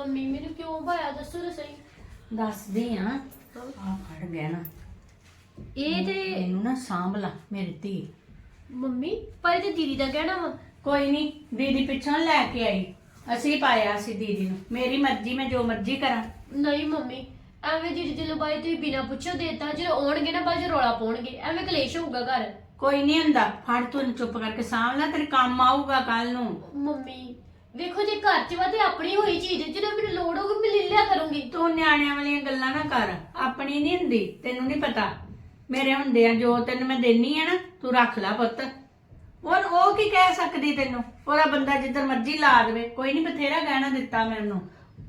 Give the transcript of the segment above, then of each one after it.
Mummy ਮੈਨੂੰ ਕਿਉਂ ਭਾਇਆ ਦੱਸੋ ਤਾਂ ਸਹੀ। ਦੱਸਦੀ ਆ। ਆ ਫੜ ਗਿਆ ਨਾ। ਇਹ ਤੇ ਇਹਨੂੰ ਨਾ ਸਾਂਭ ਲਾ ਮੇਰੀ ਧੀ। ਮੰਮੀ ਪਰ ਇਹ ਤੇ ਦੀਦੀ ਦਾ ਕਹਿਣਾ ਵਾ। ਕੋਈ ਨਹੀਂ ਦੀਦੀ ਪਿੱਛੋਂ ਲੈ ਕੇ ਆਈ। ਅਸੀਂ ਪਾਇਆ ਸੀ ਦੀਦੀ ਨੂੰ। ਮੇਰੀ ਮਰਜ਼ੀ ਮੈਂ ਜੋ ਮਰਜ਼ੀ ਕਰਾਂ। ਨਹੀਂ ਮੰਮੀ ਐਵੇਂ ਦੀਦੀ ਦੇ ਲਬਾਈ ਤੁਸੀਂ ਬਿਨਾ ਪੁੱਛੋ ਦੇਤਾ ਜਦੋਂ ਆਉਣਗੇ ਨਾ ਬਾਅਦ ਚ ਰੌਲਾ ਪਾਉਣਗੇ। ਐਵੇਂ ਕਲੇਸ਼ ਹੋਊਗਾ ਘਰ। ਕੋਈ ਨਹੀਂ ਹੁੰਦਾ ਫੜ ਤੂੰ ਚੁੱਪ ਕਰਕੇ ਸਾਂਭ ਲੈ ਤੇਰੇ ਕੰਮ ਆਊਗਾ ਕੱਲ ਨੂੰ। ਮੰਮੀ ਵੇਖੋ ਜੇ ਘਰ ਚ ਵਾ ਤੇ ਆਪਣੀ ਹੋਈ ਚੀਜ਼ ਜਦੋਂ ਮੈਨੂੰ ਲੋੜ ਹੋਊਗੀ ਮੈਂ ਲੈ ਲਿਆ ਕਰੂੰਗੀ। ਤੂੰ ਨਿਆਣਿਆਂ ਵਾਲੀਆਂ ਗੱਲਾਂ ਨਾ ਕਰ ਆਪਣੀ ਨਹੀਂ ਹੁੰਦੀ ਤੈਨੂੰ ਨਹੀਂ ਪਤਾ। ਮੇਰੇ ਹੁੰਦੇ ਆ ਜੋ ਤੈਨੂੰ ਮੈਂ ਦੇਣੀ ਆ ਨਾ ਤੂੰ ਰੱਖ ਲੈ ਪੁੱਤ। ਉਹ ਉਹ ਕੀ ਕਹਿ ਸਕਦੀ ਤੈਨੂੰ? ਉਹਦਾ ਬੰਦਾ ਜਿੱਧਰ ਮਰਜ਼ੀ ਲਾ ਦੇਵੇ ਕੋਈ ਨਹੀਂ ਬਥੇਰਾ ਗਹਿਣਾ ਦਿੱਤਾ ਮੈਨੂੰ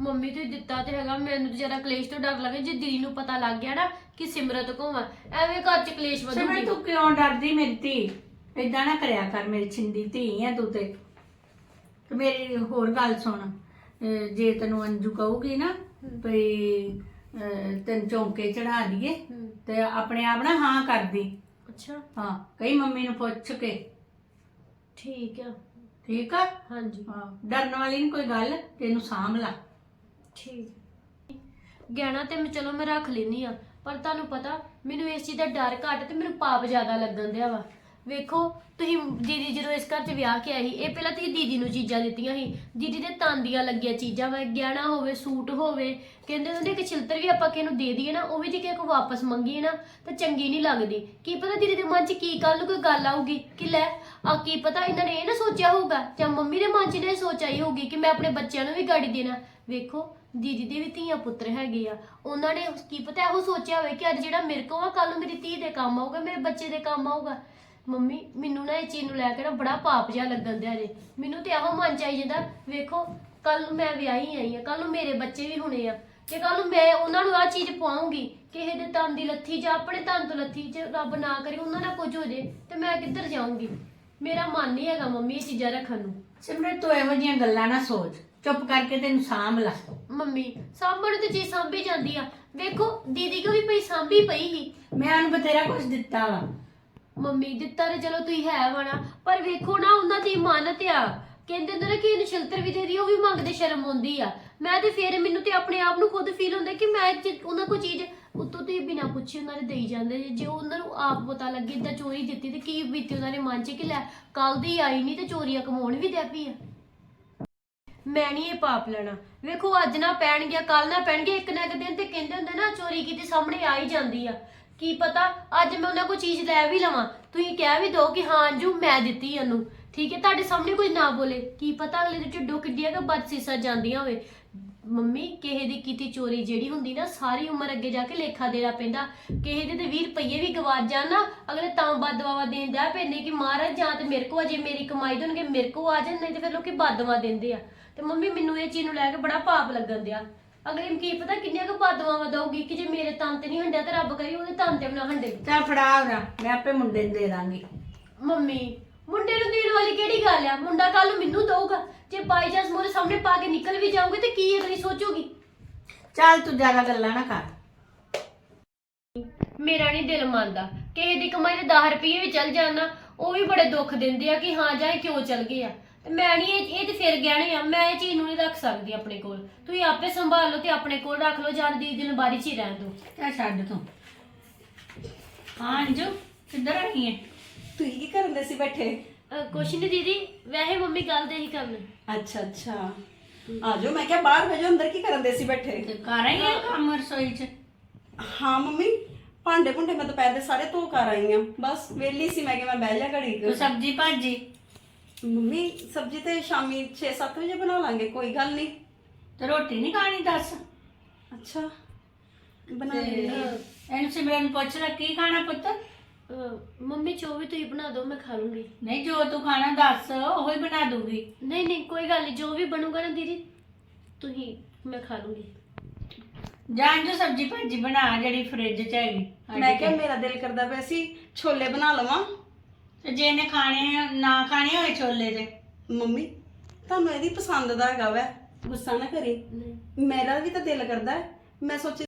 ਮੰਮੀ ਤੇ ਦਿੱਤਾ ਤੇ ਹੈਗਾ ਮੈਨੂੰ ਤੇ ਜਰਾ ਕਲੇਸ਼ ਤੋਂ ਡਰ ਲੱਗੇ ਜੇ ਦੀਦੀ ਨੂੰ ਪਤਾ ਲੱਗ ਗਿਆ ਨਾ ਕਿ ਸਿਮਰਤ ਕੋਲ ਆ ਐਵੇਂ ਘਰ ਚ ਕਲੇਸ਼ ਸਿਮਰਨ ਵਧੂਗੀ। ਤੂੰ ਕਿਉਂ ਡਰਦੀ ਮੇਰੀ ਧੀ? ਏਦਾਂ ਨਾ ਕਰਿਆ ਕਰ ਮੇਰੀ ਛਿੰਦੀ ਧੀ ਆ ਤੂੰ ਤੇ। ਤੇ ਮੇਰੀ ਹੋਰ ਗੱਲ ਸੁਣ। ਅਹ ਜੇ ਤੈਨੂੰ ਅੰਜੂ ਕਹੂਗੀ ਨਾ ਭਈ ਅਹ ਤੈਨੂੰ ਚੌਂਕੇ ਚੜਾ ਦਈਏ ਤੇ ਆਪਣੇ ਆਪ ਨਾ ਹਾਂ ਕਰਦੀ ਅੱਛਾ। ਹਾਂ ਕਈ ਮੰਮੀ ਨੂੰ ਪੁੱਛ ਕੇ। ਠੀਕ ਆ। ਠੀਕ ਆ? ਹਾਂਜੀ। ਹਾਂ ਡਰਨ ਵਾਲੀ ਨਹੀਂ ਕੋਈ ਗੱਲ ਤੈਨੂੰ ਸਾਂਭ ਲਾ। ਠੀਕ। ਗਹਿਣਾ ਤੇ ਮੈਂ ਚਲੋ ਮੈਂ ਰੱਖ ਲੈਨੀ ਆ ਪਰ ਤੁਹਾਨੂੰ ਪਤਾ ਮੈਨੂੰ ਇਸ ਚੀਜ਼ ਦਾ ਡਰ ਘੱਟ ਤੇ ਮੈਨੂੰ ਪਾਪ ਜ਼ਿਆਦਾ ਲੱਗਣ ਦਿਆ ਵਾ। ਵੇਖੋ, ਤੁਸੀਂ ਦੀਦੀ ਜਦੋਂ ਇਸ ਘਰ 'ਚ ਵਿਆਹ ਕੇ ਆਈ ਇਹ ਪਹਿਲਾਂ ਤੁਸੀਂ ਦੀਦੀ ਨੂੰ ਚੀਜ਼ਾਂ ਦਿੱਤੀਆਂ ਸੀ। ਦੀਦੀ ਦੇ ਤਾਂਦੀਆਂ ਲੱਗੀਆਂ ਚੀਜ਼ਾਂ ਵਾ, ਗਹਿਣਾ ਹੋਵੇ, ਸੂਟ ਹੋਵੇ, ਕਹਿੰਦੇ ਹੁੰਦੇ ਕਿ ਛਿਲਤਰ ਵੀ ਆਪਾਂ ਕਿਸੇ ਨੂੰ ਦੇ ਦਈਏ ਨਾ, ਉਹ ਵੀ ਜੇ ਕਿਸੇ ਕੋ ਵਾਪਸ ਮੰਗੀਏ ਨਾ, ਤਾਂ ਚੰਗੀ ਨਹੀਂ ਲੱਗਦੀ। ਕੀ ਪਤਾ ਦੀਦੀ ਦੇ ਮਨ 'ਚ ਕੀ ਕੱਲ ਨੂੰ ਕੋਈ ਗੱਲ ਆਊਗੀ ਕਿ ਲੈ, ਆ ਕੀ ਪਤਾ ਇਹਨਾਂ ਨੇ ਇਹ ਨਾ ਸੋਚਿਆ ਹੋਊਗਾ, ਜਾਂ ਮੰਮੀ ਦੇ ਮਨ 'ਚ ਨੇ ਸੋਚ ਆਈ ਹੋਊਗੀ ਕਿ ਮੈਂ ਆਪਣੇ ਬੱਚਿਆਂ ਨੂੰ ਵੀ ਗਾੜੀ ਦੇਣਾ। ਵੇਖੋ, ਦੀਦੀ ਦੇ ਵੀ ਧੀਆਂ ਪੁੱਤਰ ਹੈਗੇ ਆ। ਉਹਨਾਂ ਨੇ ਕੀ ਪਤਾ ਇਹੋ ਸੋਚਿਆ ਹੋਵੇ ਕਿ ਅੱਜ ਜਿਹੜਾ ਮੇਰੇ ਕੋਲ ਆ ਕੱਲ ਨੂੰ ਮੇਰੀ ਧੀ ਦੇ ਕੰਮ ਆਊਗਾ, ਮੇਰੇ ਬੱਚੇ ਦੇ ਕੰਮ ਆਊਗਾ। ਮੰਮੀ ਮੈਨੂੰ ਨਾ ਇਹ ਚੀਜ਼ ਨੂੰ ਲੈ ਕੇ ਨਾ ਬੜਾ ਪਾਪ ਜਿਹਾ ਲੱਗਣ ਦਿਆ ਜੇ। ਮੈਨੂੰ ਤੇ ਇਹੋ ਮਨ ਚ ਆਈ ਜਾਂਦਾ ਵੇਖੋ ਕੱਲ ਨੂੰ ਮੈਂ ਵਿਆਹੀ ਆਈ ਆ ਕੱਲ ਨੂੰ ਮੇਰੇ ਬੱਚੇ ਵੀ ਹੋਣੇ ਆ। ਤੇ ਕੱਲ ਨੂੰ ਮੈਂ ਉਹਨਾਂ ਨੂੰ ਆ ਚੀਜ਼ ਪਾਉਂਗੀ ਕਿਸੇ ਦੇ ਤਨ ਦੀ ਲੱਥੀ ਜਾਂ ਆਪਣੇ ਤਨ ਤੋਂ ਲੱਥੀ ਜੇ ਰੱਬ ਨਾ ਕਰੇ ਉਹਨਾਂ ਨਾਲ ਕੁਝ ਹੋ ਜੇ ਤੇ ਮੈਂ ਕਿੱਧਰ ਜਾਊਂਗੀ? ਮੇਰਾ ਮਨ ਨਹੀਂ ਹੈਗਾ ਮੰਮੀ ਇਹ ਚੀਜ਼ਾਂ ਰੱਖਣ ਨੂੰ। ਸਿਮਰਨ ਤੂੰ ਇਹੋ ਜਿਹੀਆਂ ਗੱਲਾਂ ਨਾ ਸੋਚ। ਚੁੱਪ ਕਰਕੇ ਤੈਨੂੰ ਸਾਂਭ ਲਾ। ਮੰਮੀ ਸਾਂਭਣ ਤੇ ਜੀ ਸਾਂਭੀ ਜਾਂਦੀ ਆ। ਵੇਖੋ ਦੀਦੀ ਕੋ ਵੀ ਪਈ ਸਾਂਭੀ ਪਈ ਸੀ। ਮੈਂ ਉਹਨੂੰ ਬਥੇਰਾ ਕੁਝ ਦਿੱਤਾ ਵਾ। ਮੰਮੀ ਦਿੱਤਾ ਤੇ ਚਲੋ ਤੁਸੀਂ ਹੈ ਵਣਾ ਪਰ ਵੇਖੋ ਨਾ, ਉਹਨਾਂ ਦੀ ਇਮਾਨਤ ਆ। ਕਹਿੰਦੇ ਹੁੰਦੇ ਨੇ ਕਿ ਇਹਨੂੰ ਛਿਲਤਰ ਵੀ ਦੇ ਦੀ, ਉਹ ਵੀ ਮੰਗਦੇ ਸ਼ਰਮ ਆਉਂਦੀ ਆ। ਮੈਂ ਤੇ ਫਿਰ ਮੈਨੂੰ ਤੇ ਆਪਣੇ ਆਪ ਨੂੰ ਖੁਦ ਫੀਲ ਹੁੰਦਾ ਕਿ ਮੈਂ ਜੇ ਉਹਨਾਂ ਕੋ ਚੀਜ਼ ਉੱਤੋਂ ਤੇ ਬਿਨਾ ਪੁੱਛੇ ਉਹਨਾਂ ਨੇ ਦੇਈ ਜਾਂਦੇ ਜੇ- ਜੇ ਉਹਨਾਂ ਨੂੰ ਆਪ ਪਤਾ ਲੱਗੇ ਇਦਾਂ ਚੋਰੀ ਦਿੱਤੀ ਤੇ ਕੀ ਬੀਤੀ ਉਹਨਾਂ ਨੇ ਮਨ 'ਚ ਕਿ ਲੈ ਕੱਲ ਦੀ ਆਈ ਨਹੀਂ ਤੇ ਚੋਰੀਆਂ ਕਮਾਉਣ ਵੀ ਦੇ ਪਈ ਆ। ਮੈਂ ਨਹੀਂ ਇਹ ਪਾਪ ਲੈਣਾ। ਵੇਖੋ ਅੱਜ ਨਾ ਪੈਣ ਗਿਆ ਕੱਲ ਨਾ ਪੈਣਗੇ ਇੱਕ ਨਾ ਇੱਕ ਦਿਨ ਤੇ ਕਹਿੰਦੇ ਹੁੰਦੇ ਨਾ, ਚੋਰੀ ਕੀਤੀ ਸਾਹਮਣੇ ਆ ਹੀ ਜਾਂਦੀ ਆ। ਕੀ ਪਤਾ? ਅੱਜ ਮੈਂ ਉਹਨਾਂ ਕੋਲ ਚੀਜ਼ ਲੈ ਵੀ ਲਵਾਂ। ਤੁਸੀਂ ਕਹਿ ਵੀ ਦੋ ਕਿ ਹਾਂ ਅੰਜੂ, ਮੈਂ ਦਿੱਤੀ ਉਹਨੂੰ। ਠੀਕ ਹੈ, ਤੁਹਾਡੇ ਸਾਹਮਣੇ ਕੁਝ ਨਾ ਬੋਲੇ। ਕੀ ਪਤਾ ਅਗਲੇ ਦੇ ਢਿੱਡੋਂ ਕਿੱਡੀਆਂ ਕਿ ਬਦ ਜਾਂਦੀਆਂ ਹੋਵੇ। ਮੰਮੀ, ਕਿਸੇ ਦੀ ਕੀਤੀ ਚੋਰੀ ਜਿਹੜੀ ਹੁੰਦੀ ਨਾ, ਸਾਰੀ ਉਮਰ ਅੱਗੇ ਜਾ ਕੇ ਲੇਖਾ ਦੇਣਾ ਪੈਂਦਾ। ਕਿਸੇ ਦੇ ਤੇ 20 ਰੁਪਏ ਵੀ ਗਵਾਚ ਜਾਣ ਨਾ, ਅਗਲੇ ਤਾਂ ਬਦਦੁਆਵਾਂ ਦੇਣ ਜਾ ਪੈਂਦੇ ਕਿ ਮਹਾਰਾਜ, ਜਾਂ ਤੇ ਮੇਰੇ ਕੋ ਅਜੇ ਮੇਰੀ ਕਮਾਈ ਦੇਣਗੇ ਮੇਰੇ ਕੋ ਆ ਜਾਣ, ਨਹੀਂ ਤੇ ਫਿਰ ਲੋਕੀ ਬਦਦੁਆ ਦਿੰਦੇ ਆ। ਤੇ ਮੰਮੀ, ਮੈਨੂੰ ਇਹ ਚੀਜ਼ ਨੂੰ ਲੈ ਕੇ ਬੜਾ ਪਾਪ ਲੱਗਣ ਦਿਆ। ਅਗਲੇ ਕੀ ਪਤਾ ਕਿੰਨੀਆਂ ਕੁ ਬਦਦੁਆਵਾਂ ਦਊਗੀ ਕਿ ਜੇ ਮੇਰੇ ਤਨ ਤੇ ਨਹੀਂ ਹੰਡਿਆ ਤੇ ਰੱਬ ਕਰੀ ਉਹਦੇ ਤਨ ਤੇ ਵੀ ਨਾ ਹੰਡੇ। ਚੱਲ ਫੜਾ ਉਹਦਾ ਮੈਂ ਆਪੇ ਮੁੰਡੇ ਨੂੰ ਦੇ ਦਾਂਗੀ। ਮੰਮੀ ਮੁੰਡੇ ਨੂੰ ਦੇਣ ਵਾਲੀ ਕਿਹੜੀ ਗੱਲ ਆ? ਮੁੰਡਾ ਕੱਲ ਮੈਨੂੰ ਦਊਗਾ। ਜੇ ਬਾਈ ਚਾਂਸ ਮੋਰੇ ਸਾਹਮਣੇ ਪਾ ਕੇ ਨਿਕਲ ਵੀ ਜਾਊਂਗੇ ਤੇ ਕੀ ਅਗਲੀ ਸੋਚੂਗੀ? ਚੱਲ ਤੂੰ ਜ਼ਿਆਦਾ ਗੱਲਾਂ ਨਾ ਕਰ। ਮੇਰਾ ਨਹੀਂ ਦਿਲ ਮੰਨਦਾ। ਕਿਸੇ ਦੀ ਕਮਾਈ ਦੇ 10 ਰੁਪਏ ਵੀ ਚਲ ਜਾਣਾ ਉਹ ਵੀ ਬੜੇ ਦੁੱਖ ਦਿੰਦੇ ਆ ਕਿ ਹਾਂ ਜਾਏ ਕਿਉਂ ਚਲ ਗਏ ਆ। ਤੇ ਮੈਂ ਨਹੀਂ ਇਹ ਇਹ ਤੇ ਫਿਰ ਗਹਿਣੇ ਆ ਮੈਂ ਇਹ ਚੀਜ਼ ਨੂੰ ਨਹੀਂ ਰੱਖ ਸਕਦੀ ਆਪਣੇ ਕੋਲ। ਤੁਸੀਂ ਆਪੇ ਸੰਭਾਲ ਲਓ ਤੇ ਆਪਣੇ ਕੋਲ ਰੱਖ ਲਓ ਜਾਂ ਦੀ ਦਿਨ ਬਾਰੀ ਚ ਹੀ ਰਹਿਣ ਦਿਓ। ਚੱਲ ਛੱਡ ਤੂੰ। ਹਾਂ ਅੰਜੂ ਕਿੱਧਰ ਆਈ ਹੈ ਤੁਸੀਂ ਕੀ ਕਰਨ ਦੇ ਸੀ ਬੈਠੇ? ਅਹ ਕੁਛ ਨਹੀਂ ਦੀਦੀ ਵੈਸੇ ਮੰਮੀ ਗੱਲ ਤੇ ਹੀ ਕਰਨ। ਅੱਛਾ ਅੱਛਾ। ਆਜੋ ਮੈਂ ਕਿਹਾ ਬਾਹਰ ਭੇਜੋ ਅੰਦਰ ਕੀ ਕਰਨ ਦੇ ਸੀ ਬੈਠੇ? ਤੇ ਕਰ ਆਈ ਹੈ ਕੰਮ ਰਸੋਈ 'ਚ? ਹਾਂ ਮੰਮੀ। ਭਾਂਡੇ ਭੁੰਡੇ ਮੈਂ ਦੁਪਹਿਰ ਦੇ ਸਾਰੇ ਧੋ ਕਰ ਆਈ ਆ। ਬਸ ਵੇਲੀ ਸੀ ਮੈਂ ਕਿ ਮੈਂ ਬਹਿ ਜਾ ਘੜੀ ਕੁ। ਤੂੰ ਸਬਜ਼ੀ ਭਾਜੀ? ਮੰਮੀ ਸਬਜ਼ੀ ਤੇ ਸ਼ਾਮੀ 6-7 ਵਜੇ ਬਣਾ ਲਾਂਗੇ ਕੋਈ ਗੱਲ ਨਹੀਂ। ਤੇ ਰੋਟੀ ਨਹੀਂ ਖਾਣੀ ਦੱਸ? ਅੱਛਾ ਬਣਾ ਲੈਂਦੀ ਹਾਂ। ਇਹਨੂੰ ਸਿਮਰਨ ਨੂੰ ਪੁੱਛ ਲੈ ਕੀ ਖਾਣਾ ਪੁੱਤ? ਅਹ ਮੰਮੀ ਜੋ ਵੀ ਤੁਸੀਂ ਬਣਾ ਦਿਓ ਮੈਂ ਖਾ ਲੂੰਗੀ। ਨਹੀਂ ਜੋ ਤੂੰ ਖਾਣਾ ਦੱਸ ਉਹ ਹੀ ਬਣਾ ਦੂੰਗੀ। ਨਹੀਂ ਨਹੀਂ ਕੋਈ ਗੱਲ ਨਹੀਂ ਜੋ ਵੀ ਬਣੂਗਾ ਨਾ ਦੀਦੀ ਤੁਸੀਂ ਮੈਂ ਖਾ ਲੂੰਗੀ। ਜਾਂ ਜੋ ਸਬਜ਼ੀ ਭਾਜੀ ਬਣਾ ਜਿਹੜੀ ਫ੍ਰਿਜ 'ਚ ਹੈਗੀ। ਮੈਂ ਕਿਹਾ ਮੇਰਾ ਦਿਲ ਕਰਦਾ ਪਿਆ ਸੀ ਛੋਲੇ ਬਣਾ ਲਵਾਂ। ਤੇ ਜੇ ਇਹਨੇ ਖਾਣੇ ਨਾ ਖਾਣੇ ਹੋਏ ਛੋਲੇ ਤੇ ਮੰਮੀ ਤੁਹਾਨੂੰ ਇਹਦੀ ਪਸੰਦ ਦਾ ਹੈਗਾ ਵੈ। ਗੁੱਸਾ ਨਾ ਕਰੀ। ਮੇਰਾ ਵੀ ਤਾਂ ਦਿਲ ਕਰਦਾ ਹੈ। ਮੈਂ ਸੋਚੀ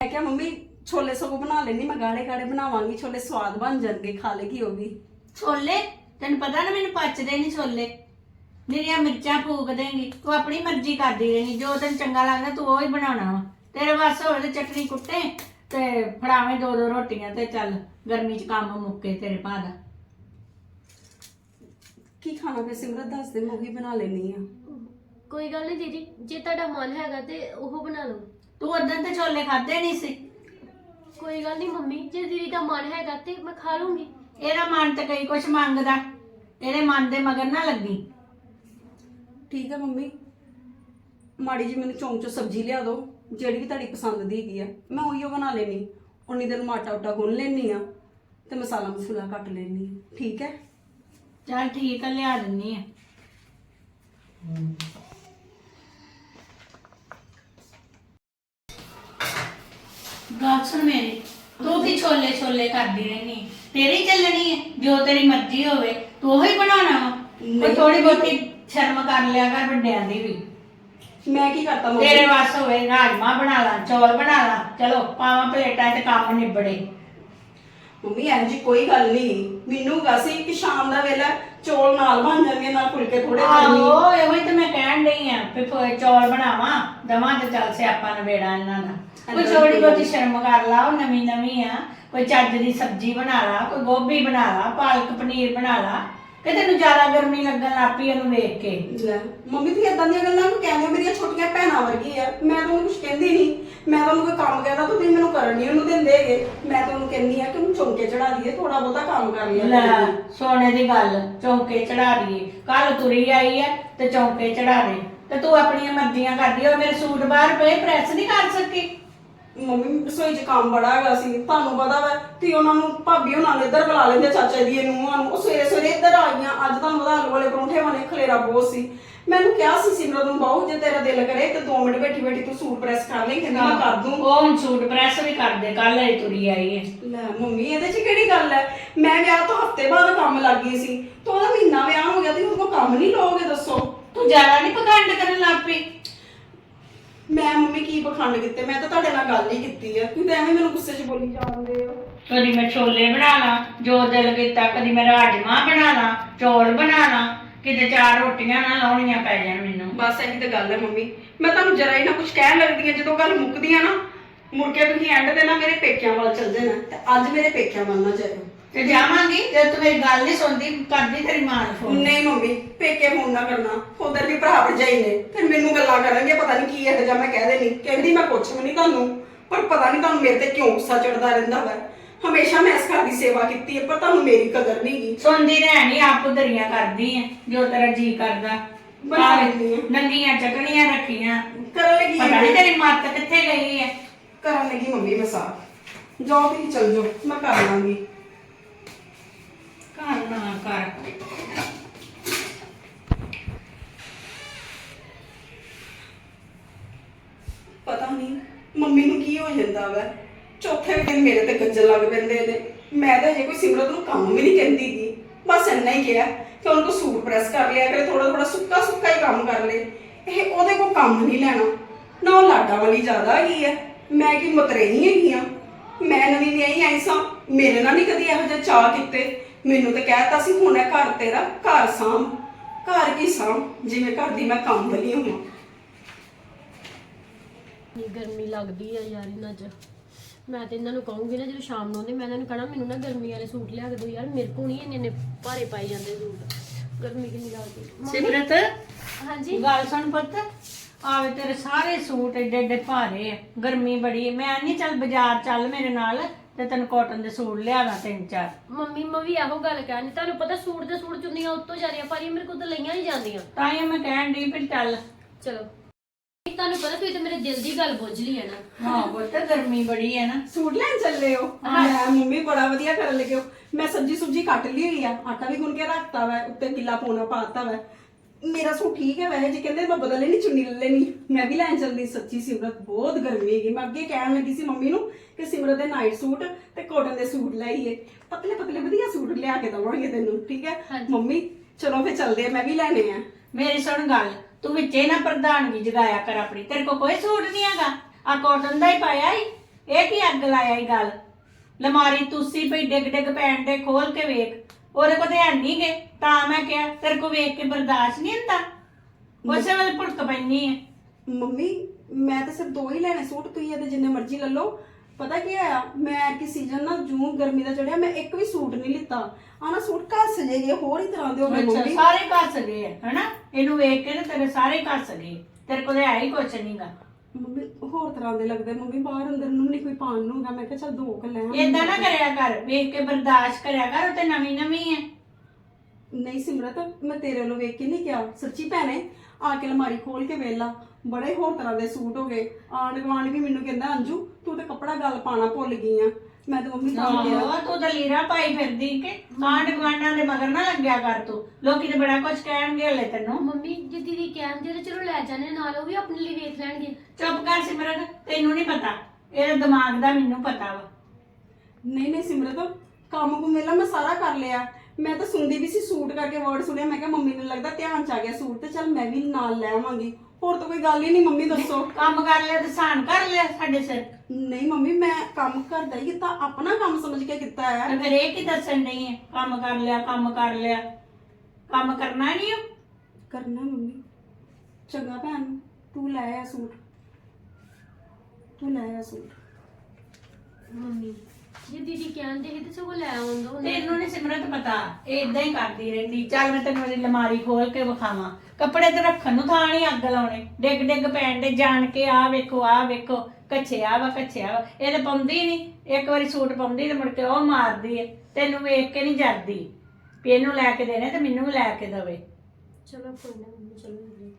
ਮੈਂ ਕਿਹਾ ਮੰਮੀ ਛੋਲੇ ਸਗੋਂ ਬਣਾ ਲੈਣੀ ਮੈਂ ਗਾੜੇ ਗਾੜੇ ਬਣਾਵਾਂਗੀ। ਛੋਲੇ ਸਵਾਦ ਬਣ ਜਾਣਗੇ ਖਾ ਲੇਗੀ ਉਹ ਵੀ ਛੋਲੇ? ਤੈਨੂੰ ਪਤਾ ਨਾ ਮੈਨੂੰ ਪਚਦੇ ਨਹੀਂ ਛੋਲੇ। ਨਿਰੀਆਂ ਮਿਰਚਾਂ ਫੂਕ ਦੇਂਗੀ ਤੂੰ ਆਪਣੀ ਮਰਜ਼ੀ ਕਰਦੀ ਰਹੇਂਗੀ। ਜੋ ਤੈਨੂੰ ਚੰਗਾ ਲੱਗਦਾ ਤੂੰ ਉਹ ਹੀ ਬਣਾਉਣਾ ਵਾ। ਤੇਰੇ ਵਾਸਤੇ ਹੋਵੇ ਤੇ ਚਟਨੀ ਕੁੱਟੇ ਤੇ ਫੜਾਵੇਂ ਦੋ ਦੋ ਰੋਟੀਆਂ ਤੇ ਚੱਲ। ਗਰਮੀ 'ਚ ਕੰਮ ਮੁੱਕੇ ਤੇਰੇ ਭਾ ਦਾ। ਕੀ ਖਾਣਾ ਫੇ ਸਿਮਰਤ ਦੱਸ ਦੇ ਮੈਂ ਉਹੀ ਬਣਾ ਲੈਣੀ ਆ ਕੋਈ ਗੱਲ ਨਹੀਂ ਦੀਦੀ ਜੇ ਤੁਹਾਡਾ ਮਨ ਹੈਗਾ ਤੇ ਉਹ ਬਣਾ ਲਓ। ਤੂੰ ਉਦੋਂ ਤੇ ਛੋਲੇ ਖਾਦੇ ਨਹੀਂ ਸੀ। ਕੋਈ ਗੱਲ ਨਹੀਂ ਮੰਮੀ ਜੇ ਦੀਦੀ ਦਾ ਮਨ ਹੈਗਾ ਤੇ ਮੈਂ ਖਾ ਲੂੰਗੀ। ਇਹਦਾ ਮਨ ਤੇ ਕਈ ਕੁਛ ਮੰਗਦਾ ਇਹਦੇ ਮਨ ਦੇ ਮਗਰ ਨਾ ਲੱਗੀ। ਠੀਕ ਹੈ ਮੰਮੀ ਮਾੜੀ ਜੀ ਮੈਨੂੰ ਚੌਂਕ ਚੋਂ ਸਬਜ਼ੀ ਲਿਆ ਦਿਓ ਜਿਹੜੀ ਵੀ ਤੁਹਾਡੀ ਪਸੰਦ ਦੀ ਹੈਗੀ ਆ ਮੈਂ ਉਹੀਓ ਬਣਾ ਲੈਣੀ ਉਨੀ ਦੇਰ ਆਟਾ ਉਟਾ ਗੁੰਨ ਲੈਣੀ ਆ ਤੇ ਮਸਾਲਾ ਮਸੂਲਾ ਕੱਟ ਲੈਣੀ ਠੀਕ ਹੈ? ਚੱਲ ਠੀਕ ਆ ਲਿਆ ਦਿੰਨੀ ਆ। ਗੱਲ ਸੁਣ ਮੇਰੀ ਤੂੰ ਕੀ ਛੋਲੇ ਛੋਲੇ ਕਰਦੀ ਰਹਿਨੀ ਤੇਰੀ ਚੱਲਣੀ ਹੈ ਜੋ ਤੇਰੀ ਮਰਜ਼ੀ ਹੋਵੇ ਤੂੰ ਉਹੀ ਬਣਾਉਣਾ ਵਾ। ਨਹੀਂ। ਥੋੜੀ ਬਹੁਤੀ ਸ਼ਰਮ ਕਰ ਲਿਆ ਕਰ ਵੱਡਿਆਂ ਦੀ ਵੀ। ਮੈਂ ਕੀ ਕਰਤਾ ਮੰਮੀ? ਤੇਰੇ ਵਾਸਤੇ ਹੋਵੇ ਰਾਜਮਾ ਬਣਾ ਲਾ ਚੌਲ ਬਣਾ ਲਾ। ਚਲੋ ਪਾਵਾਂ ਪਲੇਟਾਂ ਤੇ ਕੰਮ ਨਿਬੜੇ। ਮੰਮੀ ਐਂ ਜੀ ਕੋਈ ਗੱਲ ਨਹੀਂ। ਮੈਨੂੰ ਗਾ ਸੀ ਕਿ ਸ਼ਾਮ ਦਾ ਵੇਲਾ ਚੌਲ ਨਾਲ ਬਣ ਜਾਣਗੇ ਨਾਲ ਫੁਲਕੇ ਥੋੜੇ ਕਰਨੀ ਆਹੋ ਇਹੋ ਹੀ ਤੇ ਮੈਂ ਕਹਿਣ ਡਈ ਆ ਵੀ ਫ- ਚੌਲ ਬਣਾਵਾਂ ਦਵਾਂ ਤੇ ਚੱਲ ਸਿਆਪਾ ਨਵੇੜਾ ਇਹਨਾਂ ਦਾ। ਕੋਈ ਛੋਟੀ ਬਹੁਤੀ ਸ਼ਰਮ ਕਰ ਲਾ ਉਹ ਨਵੀਂ ਨਵੀਂ ਆ। ਕੋਈ ਚੱਜ ਦੀ ਸਬਜ਼ੀ ਬਣਾ ਲਾ ਕੋਈ ਗੋਭੀ ਬਣਾ ਲਾ ਪਾਲਕ ਪਨੀਰ ਬਣਾ ਲਾ। ਕਿ ਤੈਨੂੰ ਜ਼ਿਆਦਾ ਗਰਮੀ ਲੱਗਣ ਲੱਗ ਪਈ ਉਹਨੂੰ ਵੇਖ ਕੇ? ਲੈ ਮੰਮੀ ਤੁਸੀਂ ਇਦਾਂ ਦੀਆਂ ਗੱਲਾਂ ਨੂੰ ਕਹਿੰਦੇ ਹੋ ਮੇਰੀਆਂ ਛੋਟੀਆਂ ਭੈਣਾਂ ਵਰਗੀ ਆ। ਮੈਂ ਤਾਂ ਉਹਨੂੰ ਕੁਝ ਕਹਿੰਦੀ ਨਹੀਂ। ਮੈਂ ਤਾਂ ਉਹਨੂੰ ਕੋਈ ਕੰਮ ਕਹਿੰਦਾ ਤੁਸੀਂ ਮੈਨੂੰ ਕਰਨ ਨਹੀਂ ਉਹਨੂੰ ਦਿੰਦੇ ਹੈਗੇ। ਮੈਂ ਤਾਂ ਉਹਨੂੰ ਕਹਿੰਦੀ ਆ ਕਿ ਉਹਨੂੰ ਚੌਂਕੇ ਚੜਾ ਦਈਏ ਥੋੜਾ ਬਹੁਤਾ ਕੰਮ ਕਰ ਲੈ। ਸੋਨੇ ਦੀ ਗੱਲ ਚੌਂਕੇ ਚੜਾ ਦਈਏ। ਕੱਲ ਤੁਰੀ ਆਈ ਐ ਤੇ ਚੌਂਕੇ ਚੜਾ ਦੇ। ਤੇ ਤੂੰ ਆਪਣੀਆਂ ਮਰਜ਼ੀਆਂ ਕਰਦੀ ਹੋ ਮੇਰੇ ਸੂਟ ਬਾਹਰ ਪਏ ਪ੍ਰੈਸ ਨਹੀਂ ਕਰ ਸਕੀ? ਮੰਮੀ ਰਸੋਈ 'ਚ ਕੰਮ ਬੜਾ ਹੈਗਾ ਸੀ ਤੁਹਾਨੂੰ ਪਤਾ ਵਾ ਕਿ ਉਹਨਾਂ ਨੂੰ ਭਾਬੀ ਉਹਨਾਂ ਨੂੰ ਇੱਧਰ ਬੁਲਾ ਲੈਂਦੇ ਚਾਚਾ ਨੂੰਹਾਂ ਨੂੰ। ਉਹ ਸਵੇਰੇ ਸਵੇਰੇ ਇੱਧਰ ਆ ਗਈਆਂ ਅੱਜ ਤੁਹਾਨੂੰ ਪਤਾ ਆਲੂ ਵਾਲੇ ਪਰੌਂਠੇ ਬਣੇ ਖਲੇਰਾ ਬਹੁਤ ਸੀ। ਮੈਨੂੰ ਕਿਹਾ ਸੀ ਸਿਮਰਤ ਨੂੰ ਬਾਹੂ ਜੇ ਤੇਰਾ ਦਿਲ ਕਰੇ ਤੇ 2 ਮਿੰਟ ਬੈਠੀ ਬੈਠੀ ਤੂੰ ਸੂਟ ਪ੍ਰੈਸ ਕਰ ਲਈ ਕਹਿੰਦੀ ਮੈਂ ਕਰ ਦੂੰ। ਉਹ ਹੁਣ ਸੂਟ ਪ੍ਰੈਸ ਵੀ ਕਰਦੇ ਕੱਲ ਹੀ ਤੁਰੀ ਆਈ ਐ ਲੈ ਮੰਮੀ ਇਹਦੇ 'ਚ ਕਿਹੜੀ ਗੱਲ ਹੈ? ਮੈਂ ਵਿਆਹ ਤੋਂ ਹਫ਼ਤੇ ਬਾਅਦ ਕੰਮ ਲੱਗ ਗਈ ਸੀ। ਤੋਂ ਉਹਦਾ ਮਹੀਨਾ ਵਿਆਹ ਹੋ ਗਿਆ ਤੇ ਹੁਣ ਕੋਈ ਕੰਮ ਨਹੀਂ ਲਓਗੇ ਦੱਸੋ? ਤੂੰ ਜ਼ਿਆਦਾ ਨਹੀਂ ਪਖੰਡ ਕਰਨ ਲੱਗ ਪਈ। ਮੈਂ ਮੰਮੀ ਕੀ ਪਖੰਡ ਕੀਤੇ? ਮੈਂ ਤਾਂ ਤੁਹਾਡੇ ਨਾਲ ਗੱਲ ਹੀ ਕੀਤੀ ਆ। ਤੁਸੀਂ ਤਾਂ ਐਵੇਂ ਮੈਨੂੰ ਗੁੱਸੇ 'ਚ ਬੋਲੀ ਜਾਂਦੇ ਹੋ। ਕਦੀ ਮੈਂ ਛੋਲੇ ਬਣਾ ਲਾਂ ਜੋ ਦਿਲ ਕੀਤਾ ਕਦੀ ਮੈਂ ਰਾਜਮਾ ਬਣਾ ਲਾਂ ਚੌਲ ਬਣਾ ਲਾਂ ਕਿਤੇ ਚਾਰ ਰੋਟੀਆਂ ਨਾ ਲਾਉਣੀਆਂ ਪੈ ਜਾਣ ਮੈਨੂੰ। ਬਸ ਇਹੀ ਤਾਂ ਗੱਲ ਹੈ ਮੰਮੀ। ਮੈਂ ਤੁਹਾਨੂੰ ਜਰਾ ਹੀ ਨਾ ਕੁਝ ਕਹਿਣ ਲੱਗਦੀ ਆ ਜਦੋਂ ਗੱਲ ਮੁੱਕਦੀ ਆ ਨਾ ਮੁੜ ਕੇ ਤੁਸੀਂ ਐਂਡ ਤੇ ਨਾ ਮੇਰੇ ਪੇਕਿਆਂ ਵੱਲ ਚੱਲ ਜਾਣਾ ਤੇ ਅੱਜ ਮੇਰੇ ਪੇਕਿਆਂ ਵੱਲ ਨਾ ਜਾਇਓ। ਤੇ ਜਾਵਾਂਗੀ ਜੇ ਤੂੰ ਮੇਰੀ ਗੱਲ ਨਹੀਂ ਸੁਣਦੀ ਕਰਦੀ ਤੇਰੀ ਮਾਂ ਨੂੰ ਫੋਨ ਨਹੀਂ ਮੰਮੀ ਪੇਕੇ ਫੋਨ ਨਾ ਕਰਨਾ। ਉਧਰ ਵੀ ਭਰਾ ਭਰਜਾਈ ਨੇ। ਫਿਰ ਮੈਨੂੰ ਗੱਲਾਂ ਕਰਨਗੇ ਪਤਾ ਨਹੀਂ ਕੀ ਇਹੋ ਜਿਹਾ ਮੈਂ ਕਹਿ ਦੇਣੀ। ਕਹਿੰਦੀ ਮੈਂ ਕੁਛ ਵੀ ਨਹੀਂ ਤੁਹਾਨੂੰ ਪਰ ਪਤਾ ਨਹੀਂ ਤੁਹਾਨੂੰ ਮੇਰੇ ਤੇ ਕਿਉਂ ਗੁੱਸਾ ਚੜਦਾ ਰਹਿੰਦਾ ਵਾ। ਹਮੇਸ਼ਾ ਮੈਂ ਇਸ ਘਰ ਦੀ ਸੇਵਾ ਕੀਤੀ ਹੈ ਪਰ ਤੁਹਾਨੂੰ ਮੇਰੀ ਕਦਰ ਨਹੀਂ ਗਈ ਸੁਣਦੀ ਰਹਿ ਨਹੀਂ ਆਪ ਉਧਰੀਆਂ ਕਰਦੀ ਐ ਜੋ ਤੇਰਾ ਜੀ ਕਰਦਾ। ਬਣਾ ਲੈਂਦੀ। ਨੰਗੀਆਂ ਚਟਣੀਆਂ ਰੱਖੀਆਂ। ਕਰਨ ਲੱਗੀ ਪਤਾ ਨਹੀਂ ਤੇਰੀ ਮੱਤ ਕਿੱਥੇ ਗਈ ਐ ਕਰਨ ਲੱਗੀ ਮੰਮੀ ਮੈਂ ਸਾਥ ਜਾਓ ਤੁਸੀਂ ਚੱਲ ਜਾਓ ਮੈਂ ਕਰ ਲਾਂਗੀ। ਘਰ ਨਾ ਕਰ। ਪਤਾ ਨਹੀਂ ਮੰਮੀ ਨੂੰ ਕੀ ਹੋ ਜਾਂਦਾ ਵਾ? ਚੌਥੇ ਦਿਨ ਮੇਰੇ ਤੇ ਗੱਜਲ ਲੱਗ ਪੈਂਦੇ ਨੇ। ਮੈਂ ਤਾਂ ਜੇ ਕੋਈ ਸਿਮਰਤ ਨੂੰ ਕੰਮ ਵੀ ਨਹੀਂ ਕਹਿੰਦੀ ਗੀ। ਬਸ ਇੰਨਾ ਹੀ ਕਿਹਾ ਕਿ ਉਹਨੂੰ ਕੋਈ ਸੂਟ ਪ੍ਰੈਸ ਕਰ ਲਿਆ ਕਰੇ ਥੋੜਾ ਥੋੜਾ ਸੁੱਕਾ ਸੁੱਕਾ ਹੀ ਕੰਮ ਕਰ ਲੇ। ਇਹ ਉਹਦੇ ਕੋਲ ਕੰਮ ਨਹੀਂ ਲੈਣਾ। ਨਾ ਉਹ ਲਾਡਾ ਵਾਲੀ ਜ਼ਿਆਦਾ ਹੈਗੀ ਹੈ ਮੈਂ ਕੀ ਮਤਰੇਈ ਹੈਗੀ ਆ? ਮੈਂ ਨਵੀਂ ਵਿਆਹੀ ਆਈ ਸਾਂ। ਮੇਰੇ ਨਾਲ ਨਹੀਂ ਕਦੀ ਇਹੋ ਜਿਹਾ ਚਾਹ ਕੀਤੇ। ਮੈਨੂੰ ਤਾਂ ਕਹਿਤਾ ਸੀ ਹੁਣ ਇਹ ਘਰ ਤੇਰਾ ਘਰ ਸਾਂਭ ਘਰ ਕੀ ਸਾਂਭ ਜਿਵੇਂ ਘਰ ਦੀ ਮੈਂ ਕੰਮ ਵਾਲੀ ਹਾਂ। ਨੀ ਗਰਮੀ ਲੱਗਦੀ ਆ ਯਾਰ ਇਹਨਾਂ 'ਚ। ਮੈਂ ਤੇ ਇਹਨਾਂ ਨੂੰ ਕਹੂੰਗੀ ਨਾ ਜਦੋਂ ਸ਼ਾਮ ਨੂੰ ਆਉਂਦੇ ਮੈਂ ਇਹਨਾਂ ਨੂੰ ਕਹਣਾ ਮੈਨੂੰ ਨਾ ਗਰਮੀ ਵਾਲੇ ਸੂਟ ਲਿਆ ਕੇ ਦਿਓ ਯਾਰ ਮੇਰੇ ਕੋਲ ਨਹੀਂ ਇੰਨੇ ਇੰਨੇ ਭਾਰੇ ਪਾਈ ਜਾਂਦੇ ਸੂਟ। ਗਰਮੀ ਕਿੰਨੀ ਲੱਗਦੀ ਮੰਮੀ- ਸਿਮਰਤ ਹਾਂਜੀ? ਗੱਲ ਸੁਣ ਪੁੱਤ ਆਵੇ ਤੇਰੇ ਸਾਰੇ ਸੂਟ ਏਡੇ ਏਡੇ ਭਾਰੇ ਆ ਗਰਮੀ ਬੜੀ ਮੈਂ ਨਹੀਂ ਚੱਲ ਬਾਜ਼ਾਰ ਚੱਲ ਮੇਰੇ ਨਾਲ। ਤੇ ਤੈਨੂੰ ਕਾਟਨ ਦੇ ਸੂਟ ਲਿਆ ਦਾਂ ਤਿੰਨ ਚਾਰ। ਮੰਮੀ ਮੈਂ ਵੀ ਇਹੋ ਗੱਲ ਕਹਿਣੀ ਤੁਹਾਨੂੰ ਪਤਾ ਸੂਟ ਦੇ ਸੂਟ ਚੁੰਨੀਆਂ ਉੱਤੋਂ ਜਾਰੀਆਂ ਭਾਰੀਆਂ ਮੇਰੇ ਕੋਲ ਤਾਂ ਲਈਆਂ ਨਹੀਂ ਜਾਂਦੀਆਂ। ਤਾਂ ਹੀ ਮੈਂ ਕਹਿਣ ਦੀ ਫਿਰ ਚੱਲ। ਚਲੋ। ਤੁਹਾਨੂੰ ਪਤਾ ਤੁਸੀਂ ਤਾਂ ਮੇਰੇ ਦਿਲ ਦੀ ਗੱਲ ਬੁੱਝ ਲਈ ਹੈ ਨਾ। ਹਾਂ ਪੁੱਤ ਗਰਮੀ ਬੜੀ ਹੈ ਨਾ। ਸੂਟ ਲੈਣ ਚੱਲੇ ਹੋ? ਲੈ ਮੰਮੀ ਬੜਾ ਵਧੀਆ ਕਰਨ ਲੱਗੇ ਹੋ। ਮੈਂ ਸਬਜੀ ਸੁਬਜੀ ਕੱਟ ਲਈ ਹੋਈ ਆ। ਆਟਾ ਵੀ ਗੁੰਨ ਕੇ ਰੱਖਤਾ ਵਾ ਉੱਤੇ ਗਿੱਲਾ ਪੋਣਾ ਪਾਤਾ ਵਾ। ਮੇਰਾ ਸੂਟ ਠੀਕ ਹੈ ਵੈਸੇ ਜੇ ਕਹਿੰਦੇ ਮੈਂ ਬਦਲ ਲੈਣੀ ਚੁੰਨੀ ਲੈ ਲੈਣੀ। ਮੈਂ ਵੀ ਲੈਣ ਚੱਲਦੀ ਸੱਚੀ ਸਿਮਰਤ ਬਹੁਤ ਗਰਮੀ ਹੈਗੀ। ਮੈਂ ਅੱਗੇ ਕਹਿਣ ਲੱਗੀ ਸੀ ਮੰਮੀ ਨੂੰ ਕਿ ਸਿਮਰਤ ਦੇ ਨਾਈਟ ਸੂਟ ਤੇ ਕਾਟਨ ਦੇ ਸੂਟ ਲਈਏ ਪਤਲੇ ਪਤਲੇ ਵਧੀਆ ਸੂਟ ਲਿਆ ਕੇ ਦਵਾਂਗੇ ਤੈਨੂੰ ਠੀਕ ਹੈ? ਹਾਂਜੀ। ਮੰਮੀ ਚਲੋ ਫੇ ਚੱਲਦੇ ਆ ਮੈਂ ਵੀ ਲੈਣੇ ਆ। ਮੇਰੀ ਸੁਣ ਗੱਲ ਤੂੰ ਵਿੱਚੇ ਨਾ ਪ੍ਰਧਾਨਗੀ ਜਗਾਇਆ ਕਰ ਆਪਣੀ। ਤੇਰੇ ਕੋ ਕੋਈ ਸੂਟ ਨਹੀਂ ਹੈਗਾ। ਆ ਕਾਟਨ ਦਾ ਹੀ ਪਾਇਆ ਈ। ਇਹ ਕੀ ਅੱਗ ਲਾਇਆ ਈ ਗੱਲ? ਲਮਾਰੀ ਤੁਸੀਂ ਪਈ ਡਿੱਗ ਡਿੱਗ ਪੈਣ ਦੇ ਖੋਲ ਕੇ ਵੇਖ। ਉਹਦੇ ਕੋਲ ਤੇ ਹੈ ਨਹੀਂ ਗੇ ਤਾਂ ਮੈਂ ਕਿਹਾ ਤੇਰੇ ਕੋ ਵੇਖ ਕੇ ਬਰਦਾਸ਼ਤ ਨਹੀਂ ਹੁੰਦਾ। ਉਸੇ ਵੇਲੇ ਭੁੜਕ ਪੈਣੀ ਹੈ ਮੰਮੀ ਮੈਂ ਤਾਂ ਸਿਰਫ ਦੋ ਹੀ ਲੈਣੇ ਸੂਟ ਤੁਸੀਂ ਇਹਦੇ ਜਿੰਨੇ ਮਰਜ਼ੀ ਲੈ ਲਓ। ਪਤਾ ਕੀ ਆ ਮੈਂ ਕਿ ਸੀਜ਼ਨ ਨਾ ਜੂਨ ਗਰਮੀ ਦਾ ਚੜਿਆ ਮੈਂ ਇੱਕ ਵੀ ਸੂਟ ਨਹੀਂ ਲਿੱਤਾ। ਆ ਨਾ ਸੂਟ ਘੱਸ ਜੇ ਹੋਰ ਹੀ ਤਰ੍ਹਾਂ ਦੇ ਹੋ ਗਏ ਮੰਮੀ। ਸਾਰੇ ਕੱਸ ਗਏ ਹਨਾ? ਇਹਨੂੰ ਵੇਖ ਕੇ ਨਾ ਤੇਰੇ ਸਾਰੇ ਕੱਸ ਗਏ ਤੇਰੇ ਕੋਲ ਹੈ ਹੀ ਕੁਛ ਨਹੀਂਗਾ ਮੰਮੀ ਹੋਰ ਤਰ੍ਹਾਂ ਦੇ ਲੱਗਦੇ ਮੰਮੀ ਬਾਹਰ ਅੰਦਰ ਨੂੰ ਨਹੀਂ ਕੋਈ ਪਾਣ ਨੂੰ ਹੈਗਾ। ਮੈਂ ਕਿਹਾ ਚੱਲ ਦੋ ਕ ਲੈ ਆਵਾਂ। ਏਦਾਂ ਨਾ ਕਰਿਆ ਕਰ ਵੇਖ ਕੇ ਬਰਦਾਸ਼ਤ ਕਰਿਆ ਕਰ ਉਹ ਤੇ ਨਵੀਂ ਨਵੀਂ ਹੈ ਨਹੀਂ ਸਿਮਰਤ ਮੈਂ ਤੇਰੇ ਵੱਲੋਂ ਵੇਖ ਕੇ ਨਹੀਂ ਕਿਹਾ। ਸੱਚੀ ਭੈਣੇ ਆ ਕੇ ਅਲਮਾਰੀ ਖੋਲ ਕੇ ਵੇਲਾ ਬੜੇ ਹੋਰ ਤਰ੍ਹਾਂ ਦੇ ਸੂਟ ਹੋ ਗਏ। ਆਂਢ ਗੁਆਂਢ ਵੀ ਮੈਨੂੰ ਕਹਿੰਦਾ ਅੰਜੂ ਤੂੰ ਤੇ ਕੱਪੜਾ ਗੱਲ ਪਾਣਾ ਭੁੱਲ ਗਈ ਆ। ਮੈਂ ਤਾਂ ਮੰਮੀ ਤਾਂ ਕਿਹਾ ਪਾਈ ਫਿਰਦੀ ਕਿ ਦੇ ਮਗਰ ਨਾ ਲੱਗਿਆ ਕਰ ਤੂੰ। ਲੋਕੀ ਤੇ ਬੜਾ ਕੁਝ ਕਹਿਣਗੇ ਹਲੇ ਤੈਨੂੰ। ਮੰਮੀ ਜੇ ਦੀਦੀ ਕਹਿੰਦੇ ਤੇ ਚਲੋ ਲੈ ਜਾਣੇ ਨਾਲ ਉਹ ਵੀ ਆਪਣੇ ਲਈ ਵੇਖ ਲੈਣਗੇ। ਚੁੱਪ ਕਰ ਸਿਮਰਨ ਤੈਨੂੰ ਨਹੀਂ ਪਤਾ। ਇਹਦੇ ਦਿਮਾਗ ਦਾ ਮੈਨੂੰ ਪਤਾ ਵਾ। ਨਹੀਂ ਨਹੀਂ ਸਿਮਰਤ ਕੰਮ ਮੈਂ ਸਾਰਾ ਕਰ ਲਿਆ। ਮੈਂ ਤਾਂ ਸੁਣਦੀ ਵੀ ਸੀ ਸੂਟ ਕਰਕੇ ਵਰਡ ਸੁਣਿਆ। ਮੈਂ ਕਿਹਾ ਮੰਮੀ ਨੂੰ ਲੱਗਦਾ ਧਿਆਨ ਚ ਆ ਗਿਆ ਸੂਟ ਤੇ ਚੱਲ ਮੈਂ ਵੀ ਨਾਲ ਲੈ ਆਵਾਂਗੀ। ਹੋਰ ਤਾਂ ਕੋਈ ਗੱਲ ਹੀ ਨਹੀਂ ਮੰਮੀ ਦੱਸੋ। ਕੰਮ ਕਰ ਲਿਆ ਤੇ ਸਾਨ ਕਰ ਲਿਆ ਸਾਡੇ ਸਿਰ। ਨਹੀਂ ਮੰਮੀ ਮੈਂ ਕੰਮ ਕਰਦਾ ਹੀ ਕੀਤਾ ਆਪਣਾ ਕੰਮ ਸਮਝ ਕੇ ਕੀਤਾ ਹੈ। ਤੇ ਫਿਰ ਇਹ ਕੀ ਦੱਸਣ ਨਹੀਂ ਹੈ ਕੰਮ ਕਰ ਲਿਆ ਕੰਮ ਕਰ ਲਿਆ। ਕੰਮ ਕਰਨਾ ਨਹੀਂ ਕਰਨਾ ਮੰਮੀ। ਚੰਗਾ ਭੈਣ ਤੂੰ ਲੈ ਆ ਸੂਟ। ਤੂੰ ਲੈ ਆ ਸੂਟ। ਮੰਮੀ ਜੇ ਦੀਦੀ ਕਹਿੰਦੇ ਸੀ ਤੇ ਸਗੋਂ ਲੈ ਆਉਂਦਾ। ਤੈਨੂੰ ਨਹੀਂ ਸਿਮਰਤ ਪਤਾ ਇਹ ਇਦਾਂ ਹੀ ਕਰਦੀ ਰਹਿੰਦੀ। ਚੱਲ ਮੈਂ ਤੈਨੂੰ ਇਹਦੀ ਅਲਮਾਰੀ ਖੋਲ ਕੇ ਵਿਖਾਵਾਂ। ਕੱਪੜੇ ਤੇ ਰੱਖਣ ਨੂੰ ਥਾਂ ਨਹੀਂ ਅੱਗ ਲਾਉਣੇ। ਡਿੱਗ ਡਿੱਗ ਪੈਣ ਦੇ ਜਾਣ ਕੇ ਆ ਵੇਖੋ ਆ ਵੇਖੋ ਕੱਛਿਆ ਵਾ ਕੱਛਿਆ ਵਾ। ਇਹ ਤੇ ਪਾਉਂਦੀ ਨਹੀਂ ਇੱਕ ਵਾਰੀ ਸੂਟ ਪਾਉਂਦੀ ਤੇ ਮੁੜ ਕੇ ਉਹ ਮਾਰਦੀ ਏ। ਤੈਨੂੰ ਵੇਖ ਕੇ ਨਹੀਂ ਜਾਂਦੀ ਵੀ ਇਹਨੂੰ ਲੈ ਕੇ ਦੇਣੇ ਤੇ ਮੈਨੂੰ ਵੀ ਲੈ ਕੇ ਦੇਵੇ। ਚਲੋ ਕੋਈ ਨਾ ਮੰਮੀ ਚਲੋ ਦੀਦੀ।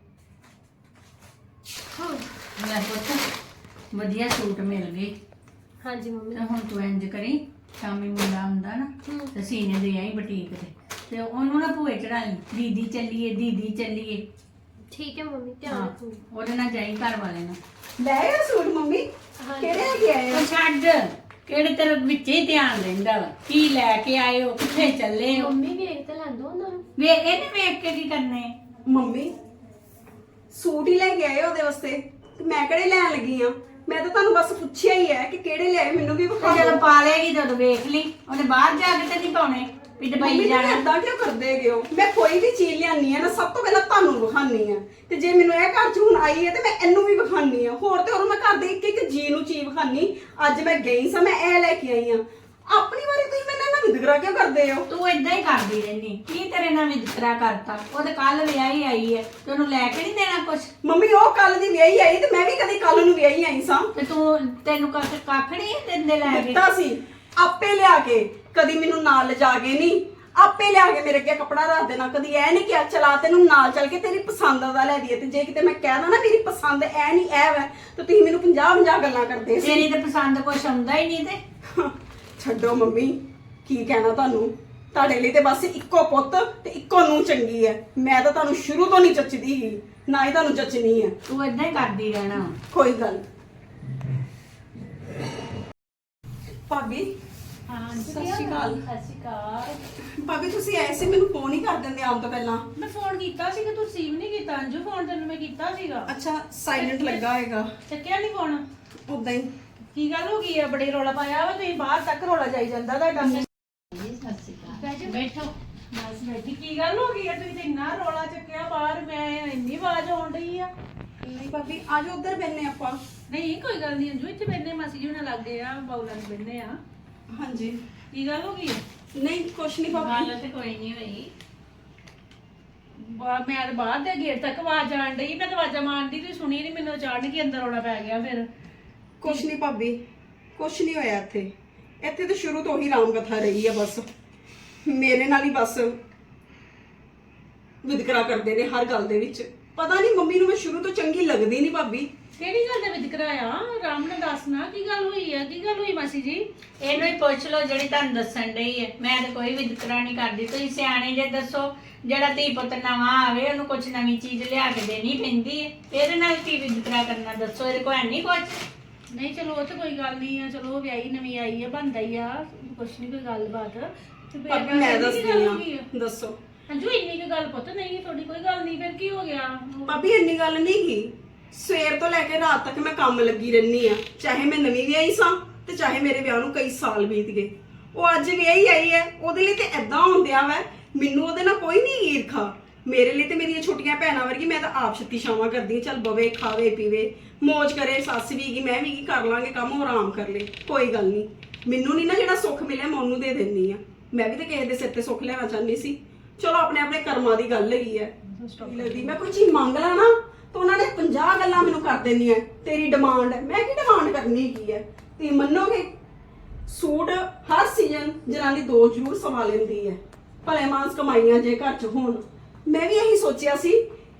ਲੈ ਪੁੱਤ ਵਧੀਆ ਸੂਟ ਮਿਲ ਗਏ। ਹਾਂਜੀ ਮੰਮੀ। ਤੇ ਹੁਣ ਤੂੰ ਇੰਜ ਕਰੀ ਸ਼ਾਮੀ ਮੁੰਡਾ ਹੁੰਦਾ ਨਾ ਹੂੰ। ਤੇ ਸੀਨੇ ਦੇ ਆਈ ਬੁਟੀਕ ਤੇ। ਤੇ ਉਹਨੂੰ ਨਾ ਭੂਏ ਚੜਾਈ ਦੀਦੀ ਚੱਲੀਏ ਦੀਦੀ ਚੱਲੀਏ। ਠੀਕ ਹੈ ਮੰਮੀ ਧਿਆਨ ਹਾਂ, ਰੱਖੋ। ਉਹਦੇ ਨਾਲ ਜਾਈ ਘਰ ਵਾਲੇ ਨਾਲ। ਲੈ ਆ ਸੂਟ ਮੰਮੀ ਹਾਂਜੀ। ਕਿਹੜੇ ਹੈਗੇ ਆਏ ਉਹ ਛੱਡ ਕਿਹੜੇ ਤੇਰੇ ਵਿੱਚ ਹੀ ਧਿਆਨ ਰਹਿੰਦਾ ਵਾ। ਕੀ ਲੈ ਕੇ ਆਏ ਹੋ ਕਿੱਥੇ ਚੱਲੇ ਹੋ? ਮੰਮੀ ਵੇਖ ਤੇ ਲੈਂਦੋ ਉਹਨਾਂ ਨੂੰ। ਵੇ ਇਹਨੇ ਵੇਖ ਕੇ ਕੀ ਕਰਨੇ? ਮੰਮੀ ਸੂਟ ਹੀ ਲੈ ਕੇ ਆਏ ਉਹਦੇ ਵਾਸਤੇ ਤੇ ਮੈਂ ਕਿਹੜੇ ਲੈਣ ਲੱਗੀ ਆ? ਮੈਂ ਤਾਂ ਤੁਹਾਨੂੰ ਬਸ ਪੁੱਛਿਆ ਹੀ ਹੈ ਕਿ ਕਿਹੜੇ ਲਿਆਏ ਮੈਨੂੰ ਵੀ ਤੇ ਵਿਖਾ ਜਦੋਂ ਦਿਓ ਪਾ ਲੇਗੀ ਜਦੋਂ ਵੇਖ ਲਈ ਉਹਨੇ ਬਾਹਰ ਜਾ ਕੇ ਤੇ ਨਹੀਂ ਪਾਉਣੇ। ਵੀ ਮੰਮੀ ਦੁਬਈ ਤੁਸੀਂ ਜਾਣਾ ਏਦਾਂ ਕਿਉਂ ਕਰਦੇ ਹੈਗੇ ਹੋ? ਮੈਂ ਕੋਈ ਵੀ ਚੀਜ਼ ਲਿਆਨੀ ਆ ਨਾ ਸਭ ਤੋਂ ਪਹਿਲਾਂ ਤੁਹਾਨੂੰ ਵਿਖਾਨੀ ਆ। ਤੇ ਜੇ ਮੈਨੂੰ ਇਹ ਘਰ 'ਚ ਹੁਣ ਆਈ ਹੈ ਤੇ ਮੈਂ ਇਹਨੂੰ ਵੀ ਵਿਖਾਨੀ ਆ। ਹੋਰ ਤੇ ਹੋਰ ਮੈਂ ਘਰ ਦੇ ਇੱਕ ਇੱਕ ਜੀ ਨੂੰ ਚੀਜ਼ ਵਿਖਾਨੀ। ਅੱਜ ਮੈਂ ਗਈ ਸਾਂ ਮੈਂ ਇਹ ਲੈ ਕੇ ਆਈ ਆ। ਆਪਣੀ ਵਾਰੀ ਤੁਸੀਂ ਮੈਨੂੰ ਇਹਨਾਂ ਵਿਦਗਰਾ ਕਿਉਂ ਕਰਦੇ ਹੋ? ਤੂੰ ਇਦਾਂ ਹੀ ਕਰਦੀ ਰਹਿਨੀ। ਕੀ ਤੇਰੇ ਨਾਲ ਵਿਤਕਰਾ ਕਰਤਾ? ਉਹ ਤੇ ਕੱਲ ਵਿਆਹੀ ਆਈ ਹੈ ਤੇ ਉਹਨੂੰ ਲੈ ਕੇ ਨਹੀਂ ਦੇਣਾ ਕੁਛ? ਮੰਮੀ ਉਹ ਕੱਲ ਦੀ ਵਿਆਹੀ ਆਈ ਤੇ ਮੈਂ ਵੀ ਕਦੀ ਕੱਲ ਨੂੰ ਵਿਆਹੀ ਆਈ ਸਾਂ। ਤੇ ਤੂੰ ਤੈਨੂੰ ਕੱਖ ਕੱਖ ਨਹੀਂ ਦਿੰਦੇ ਲੈ ਕੇ? ਦਿੱਤਾ ਸੀ। ਆਪੇ ਲਿਆ ਕੇ ਕਦੀ ਮੈਨੂੰ ਨਾਲ ਲਿਜਾ ਕੇ ਨਹੀਂ ਆਪੇ ਲਿਆ ਕੇ ਮੇਰੇ ਅੱਗੇ ਕੱਪੜਾ ਰੱਖ ਦੇਣਾ ਕਦੀ ਐ ਨਹੀਂ ਕਿਹਾ ਚਲਾ ਤੈਨੂੰ ਨਾਲ ਚੱਲ ਕੇ ਤੇਰੀ ਪਸੰਦ ਦਾ ਲੈ ਦਈਏ ਤੇ ਜੇ ਕਿਤੇ ਮੈਂ ਕਹਿ ਦਾਂ ਨਾ ਮੇਰੀ ਪਸੰਦ ਐ ਨਹੀਂ ਐ ਵੈ ਤੇ ਤੁਸੀਂ ਮੈਨੂੰ 50 50 ਗੱਲਾਂ ਕਰਦੇ ਸੀ। ਤੇਰੀ ਤੇ ਪਸੰਦ ਕੁਛ ਆਉਂਦਾ ਹੀ ਨਹੀਂ ਤੇ। ਛੱਡੋ ਮੰਮੀ ਕੀ ਕਹਿਣਾ ਤੁਹਾਨੂੰ? ਤੁਹਾਡੇ ਲਈ ਤੇ ਬਸ ਇੱਕੋ ਪੁੱਤ ਤੇ ਇੱਕੋ ਨੂੰ ਚੰਗੀ ਹੈ ਮੈਂ ਤਾਂ ਤੁਹਾਨੂੰ ਸ਼ੁਰੂ ਤੋਂ ਨਹੀਂ ਜੱਚਦੀ ਹੀ ਨਾ ਹੀ ਤੁਹਾਨੂੰ ਜੱਚਣੀ ਹੈ ਤੂੰ ਇਦਾਂ ਹੀ ਕਰਦੀ ਰਹਿਣਾ। ਕੋਈ ਗੱਲ ਭਾਬੀ ਹਾਂ ਸਤਿ ਸ਼੍ਰੀ ਅਕਾਲ। ਸਤਿ ਸ਼੍ਰੀ ਅਕਾਲ। ਭਾਬੀ ਤੁਸੀਂ ਐ ਸੀ ਮੈਨੂੰ ਫੋਨ ਹੀ ਕਰ ਦਿੰਦੇ ਆਉਣ ਤੋਂ ਪਹਿਲਾਂ। ਮੈਂ ਫੋਨ ਕੀਤਾ ਸੀ ਕਿ ਤੂੰ ਰਿਸੀਵ ਨਹੀਂ ਕੀਤਾ ਅੰਜੂ ਫੋਨ ਤੈਨੂੰ ਮੈਂ ਕੀਤਾ ਸੀਗਾ। ਅੱਛਾ ਸਾਇਲੈਂਟ ਲੱਗਾ ਹੋਏਗਾ। ਚੱਕਿਆ ਨਹੀਂ ਫੋਨ ਉਦਾਂ ਹੀ। ਕੀ ਗੱਲ ਹੋ ਗਈ ਆ? ਬੜੀ ਰੋਲਾ ਪਾਇਆ ਵਾ ਤੁਸੀਂ ਬਾਹਰ ਤੱਕ ਰੋਲਾ ਜਾਈ ਜਾਂਦਾ ਤੁਹਾਡਾ। ਬੈਠੋ। ਬਸ ਬੈਠੀ। ਕੀ ਗੱਲ ਹੋ ਗਈ ਆ? ਤੁਸੀਂ ਤੇ ਇੰਨਾ ਰੋਲਾ ਚੱਕਿਆ ਬਾਹਰ ਮੈਂ ਇੰਨੀ ਆਵਾਜ਼ ਆਉਣ ਡਈ ਆ। ਨਹੀਂ ਭਾਬੀ ਆਜੋ ਉਧਰ ਬੈਨੇ ਆਪਾਂ। ਨਹੀਂ ਕੋਈ ਗੱਲ ਨਹੀਂ ਅੰਜੂ ਇੱਥੇ ਬੈਠੇ ਮਾਸੀ ਜੀ ਨਾਲ ਲੱਗੇ ਆ ਬਾਉਲਾਂ ਨੂੰ ਬੈਠੇ ਆ। ਹਾਂਜੀ। ਕੀ ਗੱਲ ਹੋ ਗਈ? ਨਹੀਂ ਕੁਛ ਨਹੀਂ ਭਾਬੀ। ਗੱਲ ਤੇ ਕੋਈ ਨਹੀਂ ਹੋਈ। ਬਾ- ਮੈਂ ਤਾਂ ਬਾਹਰ ਦੇ ਗੇਟ ਤੱਕ ਆਵਾਜ਼ ਆਣ ਡਈ ਮੈਂ ਤਾਂ ਆਵਾਜ਼ਾਂ ਮਾਰਦੀ ਤੇ ਸੁਣੀ ਨਹੀਂ ਮੈਨੂੰ ਅਚਾਨਕ ਹੀ ਅੰਦਰ ਰੋਲਾ ਪੈ ਗਿਆ ਫਿਰ। ਕੁਛ ਨਹੀਂ ਭਾਬੀ ਕੁਛ ਨਹੀਂ ਹੋਇਆ ਇੱਥੇ। ਇੱਥੇ ਤਾਂ ਸ਼ੁਰੂ ਤੋਂ ਹੀ ਰਾਮ ਕਥਾ ਰਹੀ ਹੈ ਬਸ। ਮੇਰੇ ਨਾਲ ਹੀ ਬਸ। ਵਿਦਕਰਾ ਕਰਦੇ ਨੇ ਹਰ ਗੱਲ ਦੇ ਵਿੱਚ। ਪਤਾ ਨਹੀਂ ਮੰਮੀ ਨੂੰ ਮੈਂ ਸ਼ੁਰੂ ਤੋਂ ਚੰਗੀ ਲੱਗਦੀ ਨਹੀਂ ਭਾਬੀ। ਕਿਹੜੀ ਗੱਲ ਦੇ ਵਿੱਚ ਕਰਾਇਆ? ਰਾਮ ਨੇ ਦੱਸਣਾ ਕੀ ਗੱਲ ਹੋਈ ਆ ਕੀ ਗੱਲ ਹੋਈ ਮਾਸੀ ਜੀ? ਇਹਨੂੰ ਹੀ ਪੁੱਛ ਲਓ ਜਿਹੜੀ ਤੁਹਾਨੂੰ ਦੱਸਣ ਡਈ ਹੈ। ਮੈਂ ਤਾਂ ਕੋਈ ਵਿਤਕਰਾ ਨਹੀਂ ਕਰਦੀ। ਤੁਸੀਂ ਸਿਆਣੇ ਜੇ ਦੱਸੋ ਜਿਹੜਾ ਧੀ ਪੁੱਤ ਨਵਾਂ ਆਵੇ ਉਹਨੂੰ ਕੁਝ ਨਵੀਂ ਚੀਜ਼ ਲਿਆ ਕੇ ਦੇਣੀ ਪੈਂਦੀ ਹੈ। ਇਹਦੇ ਨਾਲ ਕੀ ਵਿਤਕਰਾ ਕਰਨਾ ਦੱਸੋ ਇਹਦੇ ਕੋਲ ਹੈ ਨਹੀਂ ਕੁਝ ਨਹੀਂ ਚਲੋ ਉਹ ਤੇ ਕੋਈ ਗੱਲ ਨਹੀਂ ਆ। ਚਲੋ ਵਿਆਹੀ ਨਵੀਂ ਆਈ ਆ ਬੰਦਾ ਹੀ ਆ। ਕੁਛ ਨਹੀਂ ਕੋਈ ਗੱਲਬਾਤ। ਤੇ ਫਿਰ ਭਾਬੀ ਮੈਂ ਕੁ ਦੱਸਦੀ ਗੱਲ ਹੋ। ਗਈ ਆ ਦੱਸੋ। ਅੰਜੂ, ਇੰਨੀ ਕੁ ਗੱਲ ਪੁੱਤ ਨਹੀਂ, ਤੁਹਾਡੀ ਕੋਈ ਗੱਲ ਨਹੀਂ, ਫਿਰ ਕੀ ਹੋ ਗਿਆ? ਭਾਬੀ, ਇੰਨੀ ਗੱਲ ਨਹੀਂ ਕੀ ਸਵੇਰ ਤੋਂ ਲੈ ਕੇ ਰਾਤ ਤੱਕ ਮੈਂ ਕੰਮ ਲੱਗੀ ਰਹਿੰਦੀ ਆ ਚਾਹੇ ਮੈਂ ਨਵੀਂ ਵਿਆਹੀ ਸਾਂ ਤੇ ਚਾਹੇ ਮੇਰੇ ਵਿਆਹ ਨੂੰ ਕਈ ਸਾਲ ਬੀਤ ਗਏ। ਉਹ ਅੱਜ ਵਿਆਹੀ ਆਈ ਹੈ, ਉਹਦੇ ਲਈ ਤੇ ਐਦਾਂ ਹੁੰਦਿਆ ਵੈ, ਮੈਨੂੰ ਉਹਦੇ ਨਾਲ ਕੋਈ ਨਹੀਂ ਈਰਖਾ। ਮੇਰੇ ਲਈ ਤੇ ਮੇਰੀਆਂ ਛੋਟੀਆਂ ਭੈਣਾਂ ਵਰਗੀ ਮੈਂ ਤਾਂ ਆਪ ਛੱਤੀ ਛਾਵਾਂ ਕਰਦੀ ਹਾਂ। ਚੱਲ ਬਵੇ, ਖਾਵੇ, ਪੀਵੇ, ਮੌਜ ਕਰੇ, ਸੱਸ ਵੀ ਕੀ ਮੈਂ ਵੀ ਕੀ ਕਰ ਲਾਂਗੇ ਕੰਮ, ਉਹ ਆਰਾਮ ਕਰ ਲੇ, ਕੋਈ ਗੱਲ ਨਹੀਂ। ਮੈਨੂੰ ਨਹੀਂ ਨਾ ਜਿਹੜਾ ਸੁੱਖ ਮਿਲਿਆ, ਮੈਂ ਉਹਨੂੰ ਦੇ ਦਿੰਨੀ ਆ ਮੈਂ ਵੀ ਤਾਂ ਕਿਸੇ ਦੇ ਸਿਰ ਤੇ ਸੁੱਖ ਲੈਣਾ ਚਾਹੁੰਦੀ ਸੀ। ਚਲੋ ਆਪਣੇ ਆਪਣੇ ਕਰਮਾਂ ਦੀ ਗੱਲ ਹੈਗੀ ਹੈ। ਲੱਗਦੀ ਮੈਂ ਕੋਈ ਚੀਜ਼ ਮੰਗ ਲਾਂ ਨਾ ਤਾਂ ਉਹਨਾਂ ਨੇ 50 ਗੱਲਾਂ ਮੈਨੂੰ ਕਰ ਦੇਣੀਆਂ ਤੇਰੀ ਡਿਮਾਂਡ ਹੈ। ਮੈਂ ਕੀ ਡਿਮਾਂਡ ਕਰਨੀ ਕੀ ਹੈ? ਤੁਸੀਂ ਮੰਨੋਗੇ? ਸੂਟ ਹਰ ਸੀਜ਼ਨ ਜਨਾਨੀ ਦੋ ਜ਼ਰੂਰ ਸਵਾ ਲੈਂਦੀ ਹੈ। ਭਲੇ ਮਾਨਸ ਕਮਾਈਆਂ ਜੇ ਘਰ ਚ ਹੋਣ। ਮੈਂ ਵੀ ਇਹੀ ਸੋਚਿਆ ਸੀ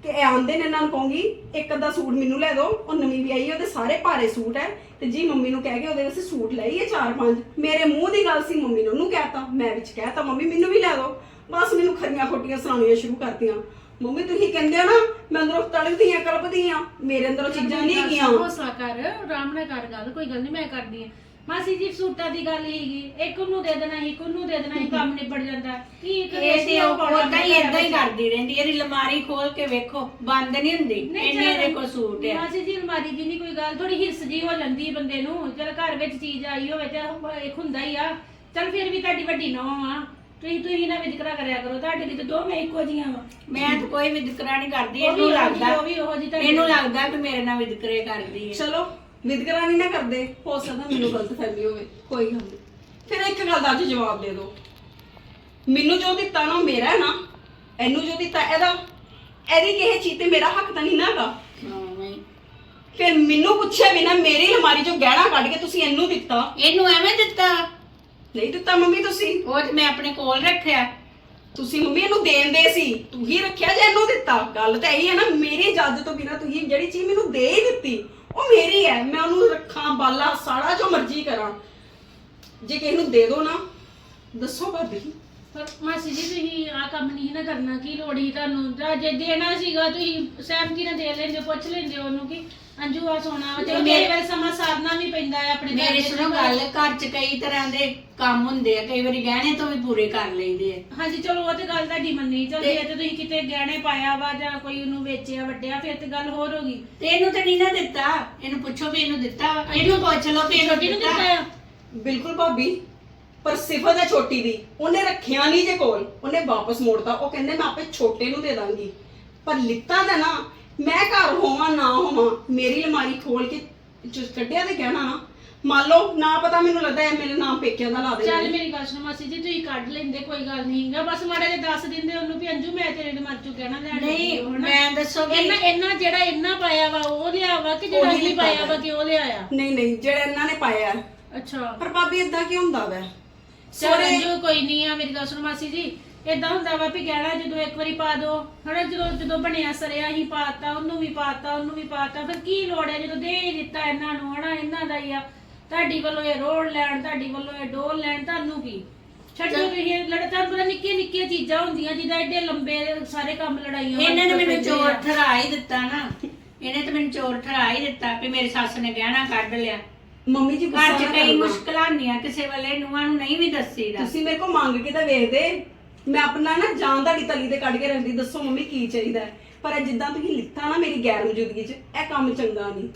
ਕਿ ਇਹ ਆਂਦੇ ਨੇ ਇਹਨਾਂ ਨੂੰ ਕਹੂੰਗੀ ਇੱਕ ਅੱਧਾ ਸੂਟ ਮੈਨੂੰ ਲੈ ਦਿਓ ਉਹ ਨਵੀਂ ਵੀ ਆਈ ਹੈ ਉਹਦੇ ਸਾਰੇ ਭਾਰੇ ਸੂਟ ਹੈ। ਤੇ ਜੀ ਮੰਮੀ ਨੂੰ ਕਹਿ ਕੇ ਉਹਦੇ ਵਾਸਤੇ ਸੂਟ ਲਈਏ ਚਾਰ ਪੰਜ। ਮੇਰੇ ਮੂੰਹ ਦੀ ਗੱਲ ਸੀ ਮੰਮੀ ਨੇ ਉਹਨੂੰ ਕਹਿਤਾ ਮੈਂ ਵਿੱਚ ਕਹਿਤਾ ਮੰਮੀ ਮੈਨੂੰ ਵੀ ਲੈ ਦਿਓ। ਬਸ ਮੈਨੂੰ ਖਰੀਆਂ ਖੋਟੀਆਂ ਸੁਣਾਉਣੀਆਂ ਸ਼ੁਰੂ ਕਰਤੀਆਂ। ਮੰਮੀ ਤੁਸੀਂ ਕਹਿੰਦੇ ਹੋ ਨਾ ਮੈਂ ਅੰਦਰੋਂ ਤੜਕਦੀ ਆ ਕਲਪਦੀ ਆ ਮੇਰੇ ਅੰਦਰੋਂ ਚੀਜ਼ਾਂ ਨਹੀਂ ਹੈਗੀਆਂ। ਹੌਸਲਾ ਕਰ ਆਰਾਮ ਨਾਲ ਕਰ ਗੱਲ ਕੋਈ ਗੱਲ ਨਹੀਂ ਮੈਂ ਕਰਦੀ ਆ ਮਾਸੀ ਜੀ ਸੂਟਾਂ ਦੀ ਗੱਲ ਹੀਗੀ। ਇੱਕ ਨੂੰ ਦੇ ਦੇਣਾ ਇੱਕ ਨੂੰ ਦੇ ਦੇਣਾ ਸੀ, ਕੰਮ ਨਿਬੜ ਜਾਂਦਾ। ਕੀ ਇਹ ਤੇ ਉਹ ਉਦਾਂ ਹੀ ਇਦਾਂ ਹੀ ਕਰਦੀ ਰਹਿੰਦੀ ਇਹਦੀ ਲਮਾਰੀ ਖੋਲ ਕੇ ਵੇਖੋ ਬੰਦ ਨਹੀਂ ਹੁੰਦੀ। ਇੰਨੇ ਇਹਦੇ ਕੋਲ ਸੂਟ ਆ ਮਾਸੀ ਜੀ ਅਲਮਾਰੀ ਦੀ ਨਹੀਂ ਕੋਈ ਗੱਲ ਥੋੜੀ ਹਿੱਸ ਜੀ ਹੋ ਜਾਂਦੀ ਹੈ ਬੰਦੇ ਨੂੰ। ਚਲ ਘਰ ਵਿੱਚ ਚੀਜ਼ ਆਈ ਹੋਵੇ ਤੇ ਇੱਕ ਹੁੰਦਾ ਹੀ ਆ। ਚਲ ਫਿਰ ਵੀ ਤੁਹਾਡੀ ਵੱਡੀ ਨੌਂ ਆ। ਤੁਸੀਂ ਤੁਸੀਂ ਨਾ ਵਿਦਕਰਾ ਕਰਿਆ ਕਰੋ ਤੁਹਾਡੇ ਲਈ ਤੇ ਦੋਵੇਂ ਇੱਕੋ ਜੀਆਂ ਵਾ। ਮੈਂ ਤਾਂ ਕੋਈ ਵਿਦਕਰਾ ਨਹੀਂ ਕਰਦੀ ਉਹ ਵੀ ਇਹਨੂੰ ਲੱਗਦਾ ਉਹ ਵੀ ਉਹੋ ਜਿਹੀ ਤੁਹਾਡੀ ਇਹਨੂੰ ਲੱਗਦਾ ਕਿ ਮੇਰੇ ਨਾਲ ਵਿਦਕਰੇ ਕਰਦੀ ਹੈ। ਚਲੋ ਵਿਦਕਰਾ ਨਹੀਂ ਨਾ ਕਰਦੇ। ਹੋ ਸਕਦਾ ਮੈਨੂੰ ਗਲਤ ਫਹਿਮੀ ਹੋਵੇ ਕੋਈ ਗੱਲ ਨਹੀਂ। ਫਿਰ ਇੱਕ ਗੱਲ ਦਾ ਅੱਜ ਜਵਾਬ ਦੇ ਦਿਓ। ਮੈਨੂੰ ਜੋ ਦਿੱਤਾ ਨਾ ਉਹ ਮੇਰਾ ਹੈ ਨਾ। ਇਹਨੂੰ ਜੋ ਦਿੱਤਾ ਇਹਦਾ ਇਹਦੀ ਕਿਸੇ ਚੀਜ਼ ਤੇ ਮੇਰਾ ਹੱਕ ਤਾਂ ਨਹੀਂ ਨਾ ਹੈਗਾ। ਫਿਰ ਮੈਨੂੰ ਪੁੱਛਿਆ ਬਿਨਾ ਮੇਰੀ ਅਲਮਾਰੀ ਚੋਂ ਗਹਿਣਾ ਕੱਢ ਕੇ ਤੁਸੀਂ ਇਹਨੂੰ ਦਿੱਤਾ। ਇਹਨੂੰ ਐਵੇਂ ਦਿੱਤਾ? ਨਹੀਂ ਦਿੱਤਾ ਮੰਮੀ ਤੁਸੀਂ। ਉਹ ਤੇ ਮੈਂ ਆਪਣੇ ਕੋਲ ਰੱਖਿਆ। ਤੁਸੀਂ ਮੰਮੀ ਇਹਨੂੰ ਦੇਣ ਦੇ ਸੀ। ਤੂੰ ਹੀ ਰੱਖਿਆ ਜਾਂ ਇਹਨੂੰ ਦਿੱਤਾ। ਗੱਲ ਤਾਂ ਇਹੀ ਹੈ ਨਾ ਮੇਰੀ ਇਜਾਜ਼ਤ ਤੋਂ ਬਿਨਾ ਤੁਸੀਂ ਜਿਹੜੀ ਚੀਜ਼ ਮੈਨੂੰ ਦੇ ਹੀ ਦਿੱਤੀ ਉਹ ਮੇਰੀ ਹੈ। ਮੈਂ ਉਹਨੂੰ ਰੱਖਾਂ ਬਾਲਾ ਸਾੜਾ ਜੋ ਮਰਜ਼ੀ ਕਰਾਂ। ਜੇ ਕਿਸੇ ਨੂੰ ਦੇ ਦੋ ਨਾ ਦੱਸੋ ਭਾਬੀ। ਪਰ ਮਾਸੀ ਜੀ ਤੁਸੀਂ ਆ ਕੰਮ ਨਹੀਂ ਨਾ ਕਰਨਾ ਕੀ ਲੋੜ ਹੀ ਤੁਹਾਨੂੰ? ਜੇ ਦੇਣਾ ਸੀਗਾ ਤੁਸੀਂ ਸਹਿਮਤੀ ਨਾਲ ਦੇ ਲੈਂਦੇ ਪੁੱਛ ਲੈਂਦੇ ਉਹਨੂੰ ਕਿ ਅੰਜੂ ਆ ਸੋਨਾ ਵਾ ਚਲੋ ਮੇਰੇ ਵੇਲੇ ਸਮਾਂ ਸਾਧਨਾ ਵੀ ਪੈਂਦਾ ਹੈ ਆਪਣੇ ਘਰ ਮੇਰੀ ਦੇ ਸੁਣੋ ਗੱਲ ਘਰ 'ਚ ਕਈ ਤਰ੍ਹਾਂ ਦੇ ਕੰਮ ਹੁੰਦੇ ਆ ਕਈ ਵਾਰੀ ਗਹਿਣੇ ਤੋਂ ਵੀ ਪੂਰੇ ਕਰ ਲਈਦੇ ਆ। ਹਾਂਜੀ ਚਲੋ ਉਹ ਤੇ ਗੱਲ ਤੁਹਾਡੀ ਮੰਨੀ। ਚਲ ਜੇ ਤੇ ਤੁਸੀਂ ਕਿਤੇ ਗਹਿਣੇ ਪਾਇਆ ਵਾ ਜਾਂ ਕੋਈ ਉਹਨੂੰ ਵੇਚਿਆ ਵੱਡਿਆ ਫਿਰ ਤੇ ਗੱਲ ਹੋਰ ਹੋ ਗਈ। ਤੇ ਇਹਨੂੰ ਤੇ ਨਹੀਂ ਨਾ ਦਿੱਤਾ। ਇਹਨੂੰ ਪੁੱਛੋ ਵੀ ਇਹਨੂੰ ਦਿੱਤਾ ਵਾ। ਇਹਨੂੰ ਪੁੱਛ ਲਓ ਵੀ ਇਹਨੂੰ ਛੋਟੀ ਨੂੰ ਦਿੱਤਾ। ਆ? ਬਿਲਕੁਲ ਭਾਬੀ ਪਰ ਸਿਫਤ ਹੈ ਛੋਟੀ ਦੀ। ਉਹਨੇ ਰੱਖਿਆ ਨਹੀਂ ਜੇ ਕੋਲ। ਉਹਨੇ ਵਾਪਸ ਮੋੜਤਾ। ਉਹ ਕਹਿੰਦੇ ਮੈਂ ਆਪੇ ਛੋਟੇ ਨੂੰ ਦੇ ਦਾਂਗੀ। ਪਰ ਲਿੱਤਾ ਤਾਂ ਨਾ ਮੈਂ ਘਰ ਹੋਵਾਂ ਨਾ ਹੋਵਾਂ ਮੇਰੀ ਅਲਮਾਰੀ ਖੋਲ ਕੇ ਚ- ਕੱਢਿਆ ਤੇ ਕਹਿਣਾ ਨਾ। ਮੰਨ ਲਓ ਨਾ ਪਤਾ ਮੈਨੂੰ ਲੱਗਦਾ ਹੈ ਮੇਰੇ ਨਾਮ ਪੇਕਿਆਂ ਦਾ ਲਾ ਚੱਲ ਦੇ ਮੇਰੀ ਗੱਲ ਸੁਣੋ ਮਾਸੀ ਜੀ ਤੁਸੀਂ ਕੱਢ ਲੈਂਦੇ ਕੋਈ ਗੱਲ ਨਹੀਂ ਹੈਗਾ ਬਸ ਮਾੜਾ ਜਿਹਾ ਦੱਸ ਦਿੰਦੇ ਉਹਨੂੰ ਵੀ ਅੰਜੂ ਮੈਂ ਤੇਰੇ ਦੇ ਮਰ ਚੁ ਕਹਿਣਾ ਲੈਣ ਨਹੀਂ ਮੈਂ ਦੱਸੋ ਵੀ ਇਹਨਾਂ ਇਹਨਾਂ ਜਿਹੜਾ ਇਹਨਾਂ ਪਾਇਆ ਵਾ ਉਹ ਲਿਆ ਵਾ ਕਿ ਜਿਹੜਾ ਉਹੀ ਅਸੀਂ ਪਾਇਆ ਵਾ ਵਾ। ਕਿ ਉਹ ਲਿਆਇਆ? ਨਹੀਂ ਨਹੀਂ ਜਿਹੜਾ ਇਹਨਾਂ ਨੇ ਪਾਇਆ ਹੈ। ਅੱਛਾ। ਪਰ ਭਾਬੀ ਇਦਾਂ ਕੀ ਹੁੰਦਾ ਵੈ? ਚਲ ਸੋਰੇ ਅੰਜੂ ਕੋਈ ਨਹੀਂ ਆ ਮੇਰੀ ਗੱਲ ਸੁਣ ਮਾਸੀ ਜੀ। ਇਦਾਂ ਹੁੰਦਾ ਵਾ ਵੀ ਗਹਿਣਾ ਜਦੋਂ ਇੱਕ ਵਾਰੀ ਪਾ ਦੋ ਹਨਾ ਜਦੋਂ ਜਦੋਂ ਬਣਿਆ ਸਰਿਆ ਹੀ ਪਾਤਾ ਉਹਨੂੰ ਵੀ ਪਾਤਾ ਉਹਨੂੰ ਵੀ ਪਾਤਾ ਫਿਰ ਕੀ ਲੋੜ ਹੈ ਜਦੋਂ ਦੇ ਹੀ ਦਿੱਤਾ ਇਹਨਾਂ ਨੂੰ ਹਨਾ ਇਹਨਾਂ ਦਾ ਹੀ ਆ। ਤੁਹਾਡੀ ਵੱਲੋਂ ਇਹ ਰੋੜ ਲੈਣ ਤੁਹਾਡੀ ਵੱਲੋਂ ਇਹ ਡੋਲ ਲੈਣ ਤੁਹਾਨੂੰ ਕੀ? ਛੱਡੋ ਤੁਸੀਂ ਇਹ ਲੜ ਤੁਹਾਨੂੰ ਪਤਾ ਨਿੱਕੀਆਂ ਨਿੱਕੀਆਂ ਚੀਜ਼ਾਂ ਹੁੰਦੀਆਂ ਜਿਹਦਾ ਐਡੇ ਲੰਬੇ ਸਾਰੇ ਕੰਮ ਲੜਾਈਆਂ ਇਹਨੇ ਨੇ ਮੈਨੂੰ ਚੋਰ। ਠਰਾ ਹੀ ਦਿੱਤਾ ਨਾ। ਇਹਨੇ ਤੇ ਮੈਨੂੰ ਚੋਰ ਠਰਾ ਹੀ ਦਿੱਤਾ ਵੀ ਮੇਰੀ ਸੱਸ ਨੇ ਗਹਿਣਾ ਕੱਢ ਲਿਆ। ਮੰਮੀ ਜੀ ਗੁੱਸਾ ਘਰ 'ਚ ਨਾ ਕਈ ਕਰਨਾ। ਮੁਸ਼ਕਲਾਂ ਹੁੰਦੀਆਂ ਕਿਸੇ ਵੇਲੇ ਨੂੰਹਾਂ ਨੂੰ ਨਹੀਂ ਵੀ ਦੱਸੀਦਾ। ਤੁਸੀਂ ਮੇਰੇ ਕੋਲ ਮੰਗ ਕੇ ਤਾਂ ਵੇਖਦੇ। ਮੈਂ ਆਪਣਾ ਨਾ ਜਾਨ ਤੁਹਾਡੀ ਤਲੀ ਤੇ ਕੱਢ ਕੇ ਰੱਖਦੀ, ਦੱਸੋ ਮੰਮੀ ਕੀ ਚਾਹੀਦਾ ਹੈ। ਪਰ ਇਹ ਜਿੱਦਾਂ ਤੁਸੀਂ ਲਿਖਤਾ ਨਾ ਮੇਰੀ ਗੈਰ ਮੌਜੂਦਗੀ 'ਚ, ਇਹ ਕੰਮ ਚੰਗਾ ਨਹੀਂ।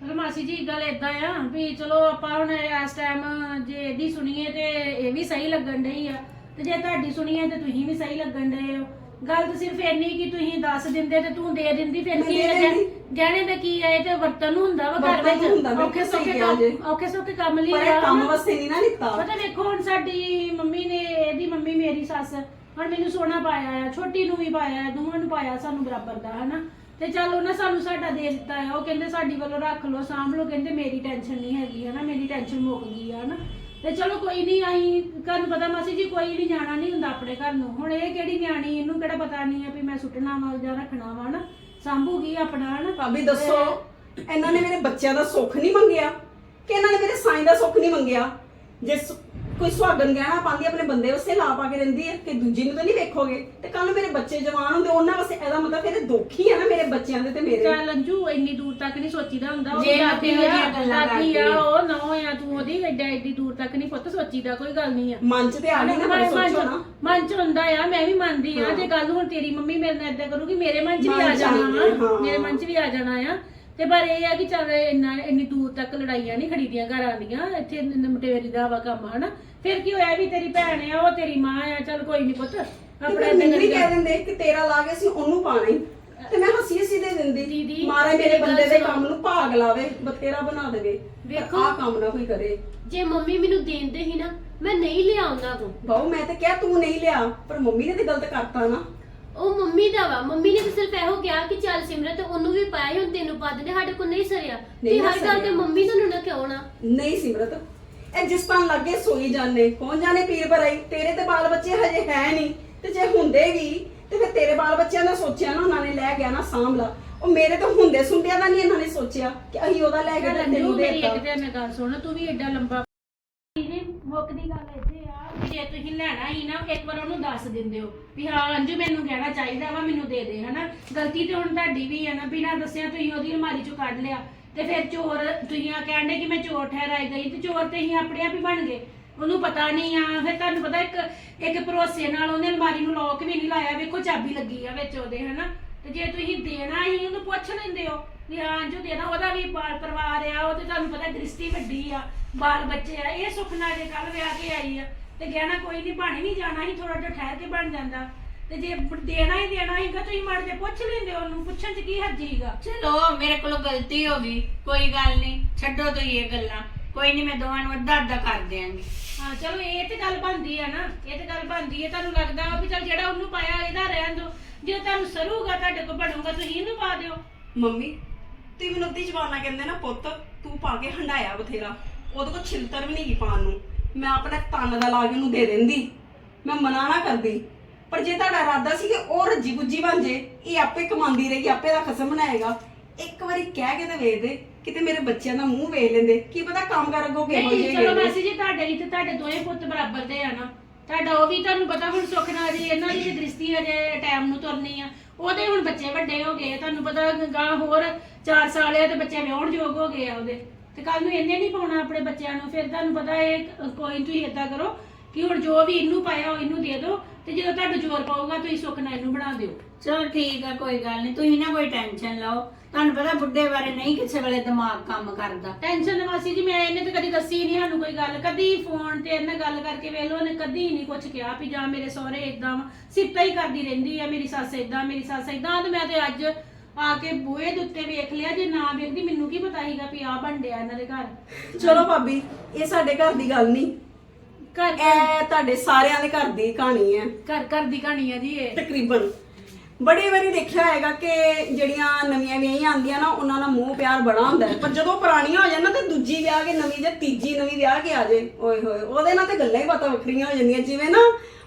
ਚਲੋ ਮਾਸੀ ਜੀ, ਗੱਲ ਇਦਾਂ ਆ ਵੀ ਚਲੋ ਆਪਾਂ ਹੁਣ ਇਸ ਟਾਈਮ ਜੇ ਇਹਦੀ ਸੁਣੀਏ ਤੇ ਇਹ ਵੀ ਸਹੀ ਲੱਗਣ ਡਈ ਆ। ਤੇ ਜੇ ਤੁਹਾਡੀ ਸੁਣੀਏ ਤੇ ਤੁਸੀਂ ਵੀ ਸਹੀ ਲੱਗਣ ਡਏ ਹੋ। ਗੱਲ ਤਾਂ ਸਿਰਫ ਇੰਨੀ ਕਿ ਤੁਸੀਂ ਦੱਸ ਦਿੰਦੇ ਤੇ ਤੂੰ ਦੇ ਦਿੰਦੀ ਫਿਰ ਮੈਂ ਕੀ ਦੇ ਹੈ ਦਿੰਦੀ। ਗਹਿਣੇ ਦਾ ਕੀ ਹੈ ਇਹ ਤੇ ਵਰਤਨ ਨੂੰ ਹੁੰਦਾ ਵਾ ਘਰ ਵਰਤਣ ਨੂੰ ਹੁੰਦਾ, ਵਿੱਚ ਬਿਲਕੁਲ ਔਖੇ ਸਹੀ ਸੌਖੇ ਕਿਹਾ ਕੰਮ ਜੇ। ਔਖੇ ਸੌਖੇ ਕੰਮ ਲਈ ਪਰ ਲਿਆ ਇਹ ਕੰਮ। ਵਾਸਤੇ ਨਹੀਂ ਨਾ ਲਿੱਤਾ ਪਤਾ ਵੇਖੋ ਹੁਣ ਸਾਡੀ ਮੰਮੀ ਨੇ ਇਹਦੀ ਮੰਮੀ ਮੇਰੀ ਸੱਸ ਹੁਣ ਮੈਨੂੰ ਸੋਨਾ ਪਾਇਆ ਆ ਛੋਟੀ ਨੂੰ ਵੀ ਪਾਇਆ ਆ ਦੋਵਾਂ ਨੂੰ ਪਾਇਆ ਸਾਨੂੰ ਬਰਾਬਰ ਦਾ ਹਨਾ ਤੇ ਚੱਲ ਉਹਨਾਂ ਸਾਨੂੰ ਸਾਡਾ ਦੇ ਦਿੱਤਾ ਆ ਉਹ ਕਹਿੰਦੇ ਸਾਡੀ ਵੱਲੋਂ ਰੱਖ ਲਓ ਸਾਂਭ ਲਓ ਕਹਿੰਦੇ ਮੇਰੀ ਟੈਨਸ਼ਨ ਨਹੀਂ ਹੈਗੀ ਹਨਾ ਮੇਰੀ ਟੈਨਸ਼ਨ ਮੁੱਕ ਗਈ ਆ ਹਨਾ ਤੇ ਚਲੋ ਕੋਈ ਨਹੀਂ ਆਈ ਤੁਹਾਨੂੰ ਪਤਾ ਮਾਸੀ ਜੀ, ਕੋਈ ਨਹੀਂ ਜਾਣਾ ਨਹੀਂ ਹੁੰਦਾ ਆਪਣੇ ਘਰ ਨੂੰ। ਹੁਣ ਇਹ ਕਿਹੜੀ ਨਿਆਣੀ, ਇਹਨੂੰ ਕਿਹੜਾ ਪਤਾ ਨਹੀਂ ਆ ਵੀ ਮੈਂ ਸੁੱਟਣਾ ਵਾ ਜਾਂ ਰੱਖਣਾ ਵਾ ਹਨਾ? ਸਾਂਭੂਗੀ ਆਪਣਾ ਹਨਾ? ਭਾਬੀ ਦੱਸੋ, ਇਹਨਾਂ ਨੇ ਮੇਰੇ ਬੱਚਿਆਂ ਦਾ ਸੁੱਖ ਨਹੀਂ ਮੰਗਿਆ? ਕਿ ਇਹਨਾਂ ਨੇ ਮੇਰੇ ਸਾਈਂ ਦਾ ਸੁੱਖ ਨਹੀਂ ਮੰਗਿਆ? ਜੇ ਸੁ- ਕੋਈ ਸੁਹਾਗਣ ਗਹਿਣਾ ਪਾਉਂਦੀ ਆਪਣੇ ਬੰਦੇ ਵਾਸਤੇ ਲਾ ਪਾ ਕੇ ਰਹਿੰਦੀ ਹੈ ਕਿ ਦੂਜੀ ਨੂੰ ਤਾਂ ਨਹੀਂ ਵੇਖੋਗੇ ਤੇ ਕੱਲ ਨੂੰ ਮੇਰੇ ਬੱਚੇ ਜਵਾਨ ਹੁੰਦੇ ਉਹਨਾਂ ਵਾਸਤੇ ਇਹਦਾ ਮਤਲਬ ਫਿਰ ਇਹ ਦੁੱਖ ਹੀ ਹੈ ਨਾ ਮੇਰੇ ਬੱਚਿਆਂ ਦੇ ਤੇ ਮੇਰੇ ਚੱਲ ਅੰਜੂ ਇੰਨੀ ਦੂਰ ਤੱਕ ਨਹੀਂ ਸੋਚੀਦਾ ਹੁੰਦਾ ਉਹ ਜੇ ਮੈਂ ਦਾਦੀ ਇਹੋ ਆ ਗੱਲਾਂ ਕਰਦੀ ਆ ਆ। ਉਹ ਨੌ ਆ ਤੂੰ ਉਹਦੀ ਐਡਾ ਐਡੀ ਦੂਰ ਤੱਕ ਨਹੀਂ ਪੁੱਤ ਸੋਚੀਦਾ ਕੋਈ ਗੱਲ ਨਹੀਂ ਆ ਮਨ 'ਚ ਤੇ ਆ ਗਈ ਨਾ ਪਰ ਮਨ- ਸੋਚੋ ਨਾ ਮਨ ਚ ਹੁੰਦਾ ਆ ਮੈਂ ਵੀ ਮੰਨਦੀ ਆ। ਜੇ ਗੱਲ ਹੁਣ ਤੇਰੀ ਮੰਮੀ ਮੇਰੇ ਨਾਲ ਏਦਾਂ ਕਰੂਗੀ ਮੇਰੇ ਮਨ ਚ ਵੀ ਮਨ ਆ ਚ ਜਾਣਾ ਆਉਂਦੀ ਆ, ਵਾ ਹਾਂ। ਮੇਰੇ ਮਨ ਚ ਵੀ ਆ ਜਾਣਾ ਆ ਤੇ ਪਰ ਇਹ ਆ ਕਿ ਚੱਲ ਇੰਨਾ ਇੰਨੀ ਦੂਰ ਤੱਕ ਲੜਾਈਆਂ ਨਹੀਂ ਖੜੀਦੀਆਂ ਘਰਾਂ ਦੀਆਂ ਇੱਥੇ ਨ- ਮਟੇਰੀ ਦਾ ਵਾ ਕੰਮ ਹਨਾ? ਫਿਰ ਕੀ ਹੋਇਆ ਵੀ ਤੇਰੀ ਭੈਣ ਆ ਉਹ ਤੇਰੀ ਮਾਂ ਆ ਚੱਲ ਕੋਈ ਨਹੀਂ ਪੁੱਤ ਆਪਣੇ ਆਪਣੇ ਮੈਨੂੰ ਵੀ ਤੇ ਕਹਿ ਦਿੰਦੇ ਕਿ ਤੇਰਾ ਲਾ ਕੇ ਅਸੀਂ ਉਹਨੂੰ ਪਾਣਾ ਹੀ। ਤੇ ਮੈਂ ਹੱਸੀ ਹੱਸੀ ਦੇ ਦਿੰਦੀ ਦੀਦੀ, ਮਾਰੇ ਮੇਰੇ ਮੇਰੀ ਗੱਲ ਬੰਦੇ ਦੇ ਸੁਣੋ। ਕੰਮ ਨੂੰ ਭਾਗ ਲਾਵੇ ਬਥੇਰਾ ਬਣਾ ਦੇਵੇ। ਵੇਖੋ। ਆ ਕੰਮ ਨਾ ਕੋਈ ਕਰੇ। ਜੇ ਮੰਮੀ ਮੈਨੂੰ ਦੇਂਦੇ ਹੀ ਨਾ ਮੈਂ ਨਹੀਂ ਲਿਆ ਉਹਨਾਂ ਤੋਂ। ਬਾਉ ਮੈਂ ਤੇ ਕਿਹਾ ਤੂੰ ਨਹੀਂ ਲਿਆ ਪਰ ਮੰਮੀ ਨੇ ਤੇ ਗਲਤ ਕਰਤਾ ਨਾ। ਉਹ ਮੰਮੀ ਦਾ ਵਾ। ਮੰਮੀ ਨੇ ਤਾਂ ਸਿਰਫ ਇਹੋ ਕਿਹਾ ਕਿ ਚੱਲ ਸਿਮਰਤ ਉਹਨੂੰ ਵੀ ਪਾਇਆ ਹੁਣ ਤੈਨੂੰ ਪਾ ਦਿੰਦੇ ਸਾਡੇ ਕੋਲ ਨਹੀਂ ਸਰਿਆ। ਤੇ ਨਹੀਂ ਨਾ ਹਰ ਗੱਲ ਤੇ ਸਰਿਆ। ਮੰਮੀ ਤੁਹਾਨੂੰ ਨਾ ਕਿਉਂ ਨਾ? ਨਹੀਂ ਸਿਮਰਤ ਇਹ ਜਿਸ ਪਾਣ ਲੱਗੇ ਸੋਈ ਜਾਣੇ ਕੌਣ ਜਾਣੇ ਪੀਰ ਭਰਾਈ? ਤੇਰੇ ਤੇ ਬਾਲ ਬੱਚੇ ਹਜੇ ਹੈ ਨਹੀਂ। ਤੇ ਜੇ ਹੁੰਦੇ ਵੀ ਤੇ ਫਿਰ ਤੇਰੇ ਬਾਲ ਬੱਚਿਆਂ ਦਾ ਸੋਚਿਆ ਨਾ ਉਹਨਾਂ ਨੇ ਲੈ ਗਿਆ ਨਾ ਸਾਂਭਲਾ। ਉਹ ਮੇਰੇ ਤਾਂ ਹੁੰਦੇ ਸੁੰਡਿਆਂ ਦਾ ਨਹੀਂ ਇਹਨਾਂ ਨੇ ਸੋਚਿਆ ਕਿ ਅਸੀਂ ਉਹਦਾ ਲੈ ਕੇ ਤੇ ਰੰਜੂ ਤੈਨੂੰ ਮੇਰੀ ਦੇਤਾ। ਇੱਕ ਤੇ ਮੈਂ ਗੱਲ ਸੁਣ ਤੂੰ ਵੀ ਐਡਾ ਲੰਬਾ ਜੀ ਮੁੱਕਦੀ ਗੱਲ ਇੱਥੇ ਆ। ਵੀ ਜੇ ਤੁਸੀਂ ਲੈਣਾ ਹੀ ਨਾ, ਇੱਕ ਵਾਰ ਉਹਨੂੰ ਦੱਸ ਦਿੰਦੇ ਹੋ ਵੀ ਹਾਂ, ਅੰਜੂ ਮੈਨੂੰ ਕਹਿਣਾ ਚਾਹੀਦਾ ਵਾ, ਮੈਨੂੰ ਦੇ ਦੇ, ਹਨਾ? ਗਲਤੀ ਤੇ ਹੁਣ ਤੁਹਾਡੀ ਵੀ ਹੈ ਨਾ, ਬਿਨਾਂ ਦੱਸਿਆ ਤੁਸੀਂ ਉਹਦੀ ਅਲਮਾਰੀ ਚੋਂ ਕੱਢ ਲਿਆ। ਤੇ ਫਿਰ ਚੋਰ ਤੁਸੀਂ ਆ ਕਹਿੰਦੇ ਕਿ ਮੈਂ ਚੋਰ ਠਹਿਰਾਈ ਗਈ ਤੇ ਚੋਰ ਤੇ ਹੀ ਆਪਣੇ ਆਪ ਹੀ ਬਣ ਗਏ। ਉਹਨੂੰ ਪਤਾ ਨਹੀਂ ਆ, ਫਿਰ ਤੁਹਾਨੂੰ ਪਤਾ ਇੱਕ ਇੱਕ ਭਰੋਸੇ ਨਾਲ ਉਹਨੇ ਅਲਮਾਰੀ ਨੂੰ ਲੋਕ ਵੀ ਨਹੀਂ ਲਾਇਆ, ਵੇਖੋ ਚਾਬੀ ਲੱਗੀ ਆ ਵਿੱਚ ਉਹਦੇ, ਹਨਾ? ਤੇ ਜੇ ਤੁਸੀਂ ਦੇਣਾ ਹੀ, ਉਹਨੂੰ ਪੁੱਛ ਲੈਂਦੇ ਹੋ ਵੀ ਹਾਂ ਜੋ ਦੇਣਾ, ਉਹਦਾ ਵੀ ਪਰਿਵਾਰ ਆ, ਉਹ ਤੇ ਤੁਹਾਨੂੰ ਪਤਾ ਗ੍ਰਿਸ਼ਤੀ ਵੱਡੀ ਆ। ਬਾਲ ਬੱਚੇ ਆ ਇਹ ਸੁੱਖ ਨਾਲ ਜੇ ਕੱਲ ਵਿਆਹ ਕੇ ਆਈ ਆ ਤੇ ਗਹਿਣਾ ਕੋਈ ਨਹੀਂ ਬਣ ਵੀ ਜਾਣਾ ਸੀ ਥੋੜਾ ਜਿਹਾ ਠਹਿਰ ਕੇ ਬਣ ਜਾਂਦਾ। ਤੇ ਜੇ ਬ- ਦੇਣਾ ਹੀ ਦੇਣਾ ਹੀਗਾ ਤੁਸੀਂ ਮੜ ਦੇ ਪੁੱਛ ਲੈਂਦੇ ਉਹਨੂੰ ਪੁੱਛਣ ਚ ਕੀ ਹੱਜ ਹੀਗਾ ਚਲੋ ਮੇਰੇ ਕੋਲੋਂ ਗਲਤੀ ਹੋ ਗਈ ਕੋਈ ਗੱਲ ਨਹੀਂ ਛੱਡੋ ਤੁਸੀਂ ਇਹ ਗੱਲਾਂ ਕੋਈ ਨਹੀਂ ਮੈਂ ਦੋਵਾਂ ਨੂੰ ਅੱਧਾ ਅੱਧਾ ਕਰ ਦਿਆਂਗੀ। ਹਾਂ ਚਲੋ ਇਹ ਤੇ ਗੱਲ ਬਣਦੀ ਆ ਨਾ ਇਹ ਤੇ ਗੱਲ ਬਣਦੀ ਹੈ ਤੁਹਾਨੂੰ ਲੱਗਦਾ ਵਾ ਵੀ ਚਲ ਜਿਹੜਾ ਉਹਨੂੰ ਪਾਇਆ ਇਹਦਾ ਰਹਿਣ ਦਿਓ ਜੇ ਤੁਹਾਨੂੰ ਸਰੂਗਾ ਤੁਹਾਡੇ ਕੋਲ ਬਣੂਗਾ ਤੁਸੀਂ ਇਹਨੂੰ ਪਾ ਦਿਓ। ਮੰਮੀ ਤੁਸੀਂ ਮੈਨੂੰ ਅੱਧੀ ਜ਼ਬਾਨ ਨਾਲ ਕਹਿੰਦੇ ਨਾ ਪੁੱਤ ਤੂੰ ਪਾ ਕੇ ਹੰਡਾਇਆ ਬਥੇਰਾ। ਉਹਦੇ ਕੋਲ ਛਿਲਤਰ ਵੀ ਨਹੀਂ ਗਈ ਪਾਣ ਨੂੰ। ਮੈਂ ਆਪਣਾ ਤਨ ਦਾ ਲਾ ਕੇ ਉਹਨੂੰ ਦੇ ਦਿੰਦੀ। ਮੈਂ ਮਨਾ ਨਾ ਕਰਦੀ। ਪਰ ਜੇ ਤੁਹਾਡਾ ਇਰਾਦਾ ਸੀ ਕਿ ਉਹ ਰੱਜੀ ਗੁੱਜੀ ਬਣ ਜੇ ਇਹ ਆਪੇ ਕਮਾਉਂਦੀ ਰਹੀ ਆਪੇ ਦਾ ਖਸਮ ਬਣਾਏਗਾ। ਇੱਕ ਵਾਰੀ ਕਹਿ ਕੇ ਤੇ ਵੇਖ ਦੇ ਕਿਤੇ ਮੇਰੇ ਬੱਚਿਆਂ ਦਾ ਮੂੰਹ ਵੇਖ ਲੈਂਦੇ ਕੀ ਪਤਾ ਕੰਮ ਕਰ ਅੱਗੋਂ ਕਿਹੋ ਨਹੀਂ ਜਿਹੇ ਚਲੋ ਨੇ। ਮਾਸੀ ਜੀ ਤੁਹਾਡੇ ਲਈ ਤੇ ਤੁਹਾਡੇ ਦੋਵੇਂ ਪੁੱਤ ਬਰਾਬਰ ਦੇ ਆ ਨਾ। ਤੁਹਾਡਾ ਉਹ ਵੀ ਤੁਹਾਨੂੰ ਪਤਾ ਹੁਣ ਸੁੱਖ ਨਾਲ ਜੀ ਇਹਨਾਂ ਦੀ ਤੇ ਗ੍ਰਿਸ਼ਤੀ ਅਜੇ ਟਾਈਮ ਨੂੰ ਤੁਰਨੀ ਆ। ਉਹਦੇ ਹੁਣ ਬੱਚੇ ਵੱਡੇ ਹੋ ਗਏ ਤੁਹਾਨੂੰ ਪਤਾ ਗਾਂ ਹੋਰ 4 ਸਾਲ ਆ ਤੇ ਬੱਚੇ ਵਿਆਹਣ ਯੋਗ ਹੋ ਗਏ ਆ ਉਹਦੇ। ਤੇ ਕੱਲ ਨੂੰ ਇਹਨੇ ਨਹੀਂ ਪਾਉਣਾ ਆਪਣੇ ਬੱਚਿਆਂ ਨੂੰ ਫਿਰ ਤੁਹਾਨੂੰ ਪਤਾ ਇਹ ਕੋਈ ਤੁਸੀਂ ਏਦਾਂ ਕਰੋ ਕਿ ਹੁਣ ਜੋ ਵੀ ਇਹਨੂੰ ਪਾਇਆ ਉਹ ਇਹਨੂੰ ਦੇ ਦਿਓ ਤੇ ਜਦੋਂ ਤੁਹਾਡਾ ਜ਼ੋਰ ਪਾਊਗਾ ਤੁਸੀਂ ਸੁੱਖ ਨਾਲ ਇਹਨੂੰ ਬਣਾ ਦਿਓ। ਚਲੋ ਠੀਕ ਆ ਕੋਈ ਗੱਲ ਨਹੀਂ ਤੁਸੀਂ ਨਾ ਕੋਈ ਟੈਨਸ਼ਨ ਲਓ। ਤੁਹਾਨੂੰ ਪਤਾ ਬੁੱਢੇ ਬਾਰੇ ਨਹੀਂ ਕਿਸੇ ਵੇਲੇ ਦਿਮਾਗ ਕੰਮ ਕਰਦਾ। ਟੈਨਸ਼ਨ ਮਾਸੀ ਜੀ ਮੈਂ ਇਹਨੇ ਤਾਂ ਕਦੀ ਦੱਸੀ ਨਹੀਂ ਸਾਨੂੰ ਕੋਈ ਗੱਲ। ਕਦੀ ਫੋਨ ਤੇ ਇਹਨੇ ਗੱਲ ਕਰਕੇ ਵੇਖ ਲਓ ਉਹਨੇ ਕਦੀ ਨਹੀਂ ਕੁਝ ਕਿਹਾ ਵੀ ਜਾਂ ਮੇਰੇ ਸਹੁਰੇ ਇਦਾਂ ਸਿੱਧਾ ਹੀ ਕਰਦੀ ਰਹਿੰਦੀ ਆ ਮੇਰੀ ਸੱਸ ਇਦਾਂ ਮੇਰੀ ਸੱਸ ਇਦਾਂ ਤੇ ਮੈਂ ਤੇ ਅੱਜ ਆ ਕੇ ਬੂਹੇ ਦੇ ਉੱਤੇ ਵੇਖ ਲਿਆ ਜੇ ਨਾ ਵੇਖਦੀ ਮੈਨੂੰ ਕੀ ਪਤਾ ਸੀਗਾ ਵੀ ਆ ਡਿਆ ਇਹਨਾਂ ਦੇ ਘਰ। ਚਲੋ ਭਾਬੀ ਇਹ ਸਾਡੇ ਘਰ ਦੀ ਗੱਲ ਨਹੀਂ। ਘਰ ਇਹ ਤੁਹਾਡੇ ਸਾਰਿਆਂ ਦੇ ਘਰ ਦੀ ਕਹਾਣੀ ਹੈ ਘਰ ਘਰ ਦੀ ਕਹਾਣੀ ਆ ਜੀ ਇਹ। ਤਕਰੀਬਨ। ਬੜੀ ਵਾਰੀ ਦੇਖਿਆ ਹੋਏਗਾ ਕਿ ਜਿਹੜੀਆਂ ਨਵੀਆਂ ਵਿਆਹੀਆਂ ਆਉਂਦੀਆਂ ਨਾ ਉਹਨਾਂ ਦਾ ਮੋਹ ਪਿਆਰ ਬੜਾ ਹੁੰਦਾ ਹੈ ਪਰ ਜਦੋਂ ਪੁਰਾਣੀਆਂ ਹੋ ਜਾਣ ਨਾ ਤੇ ਦੂਜੀ ਵਿਆਹ ਕੇ ਨਵੀਂ ਜਾਂ ਤੀਜੀ ਨਵੀਂ ਵਿਆਹ ਕੇ ਆ ਜੇ। ਓਏ ਹੋਏ ਉਹਦੇ ਨਾਲ ਤੇ ਗੱਲਾਂ ਹੀ ਪਤਾ ਵੱਖਰੀਆਂ ਹੋ ਜਾਂਦੀਆਂ। ਜਿਵੇਂ ਨਾ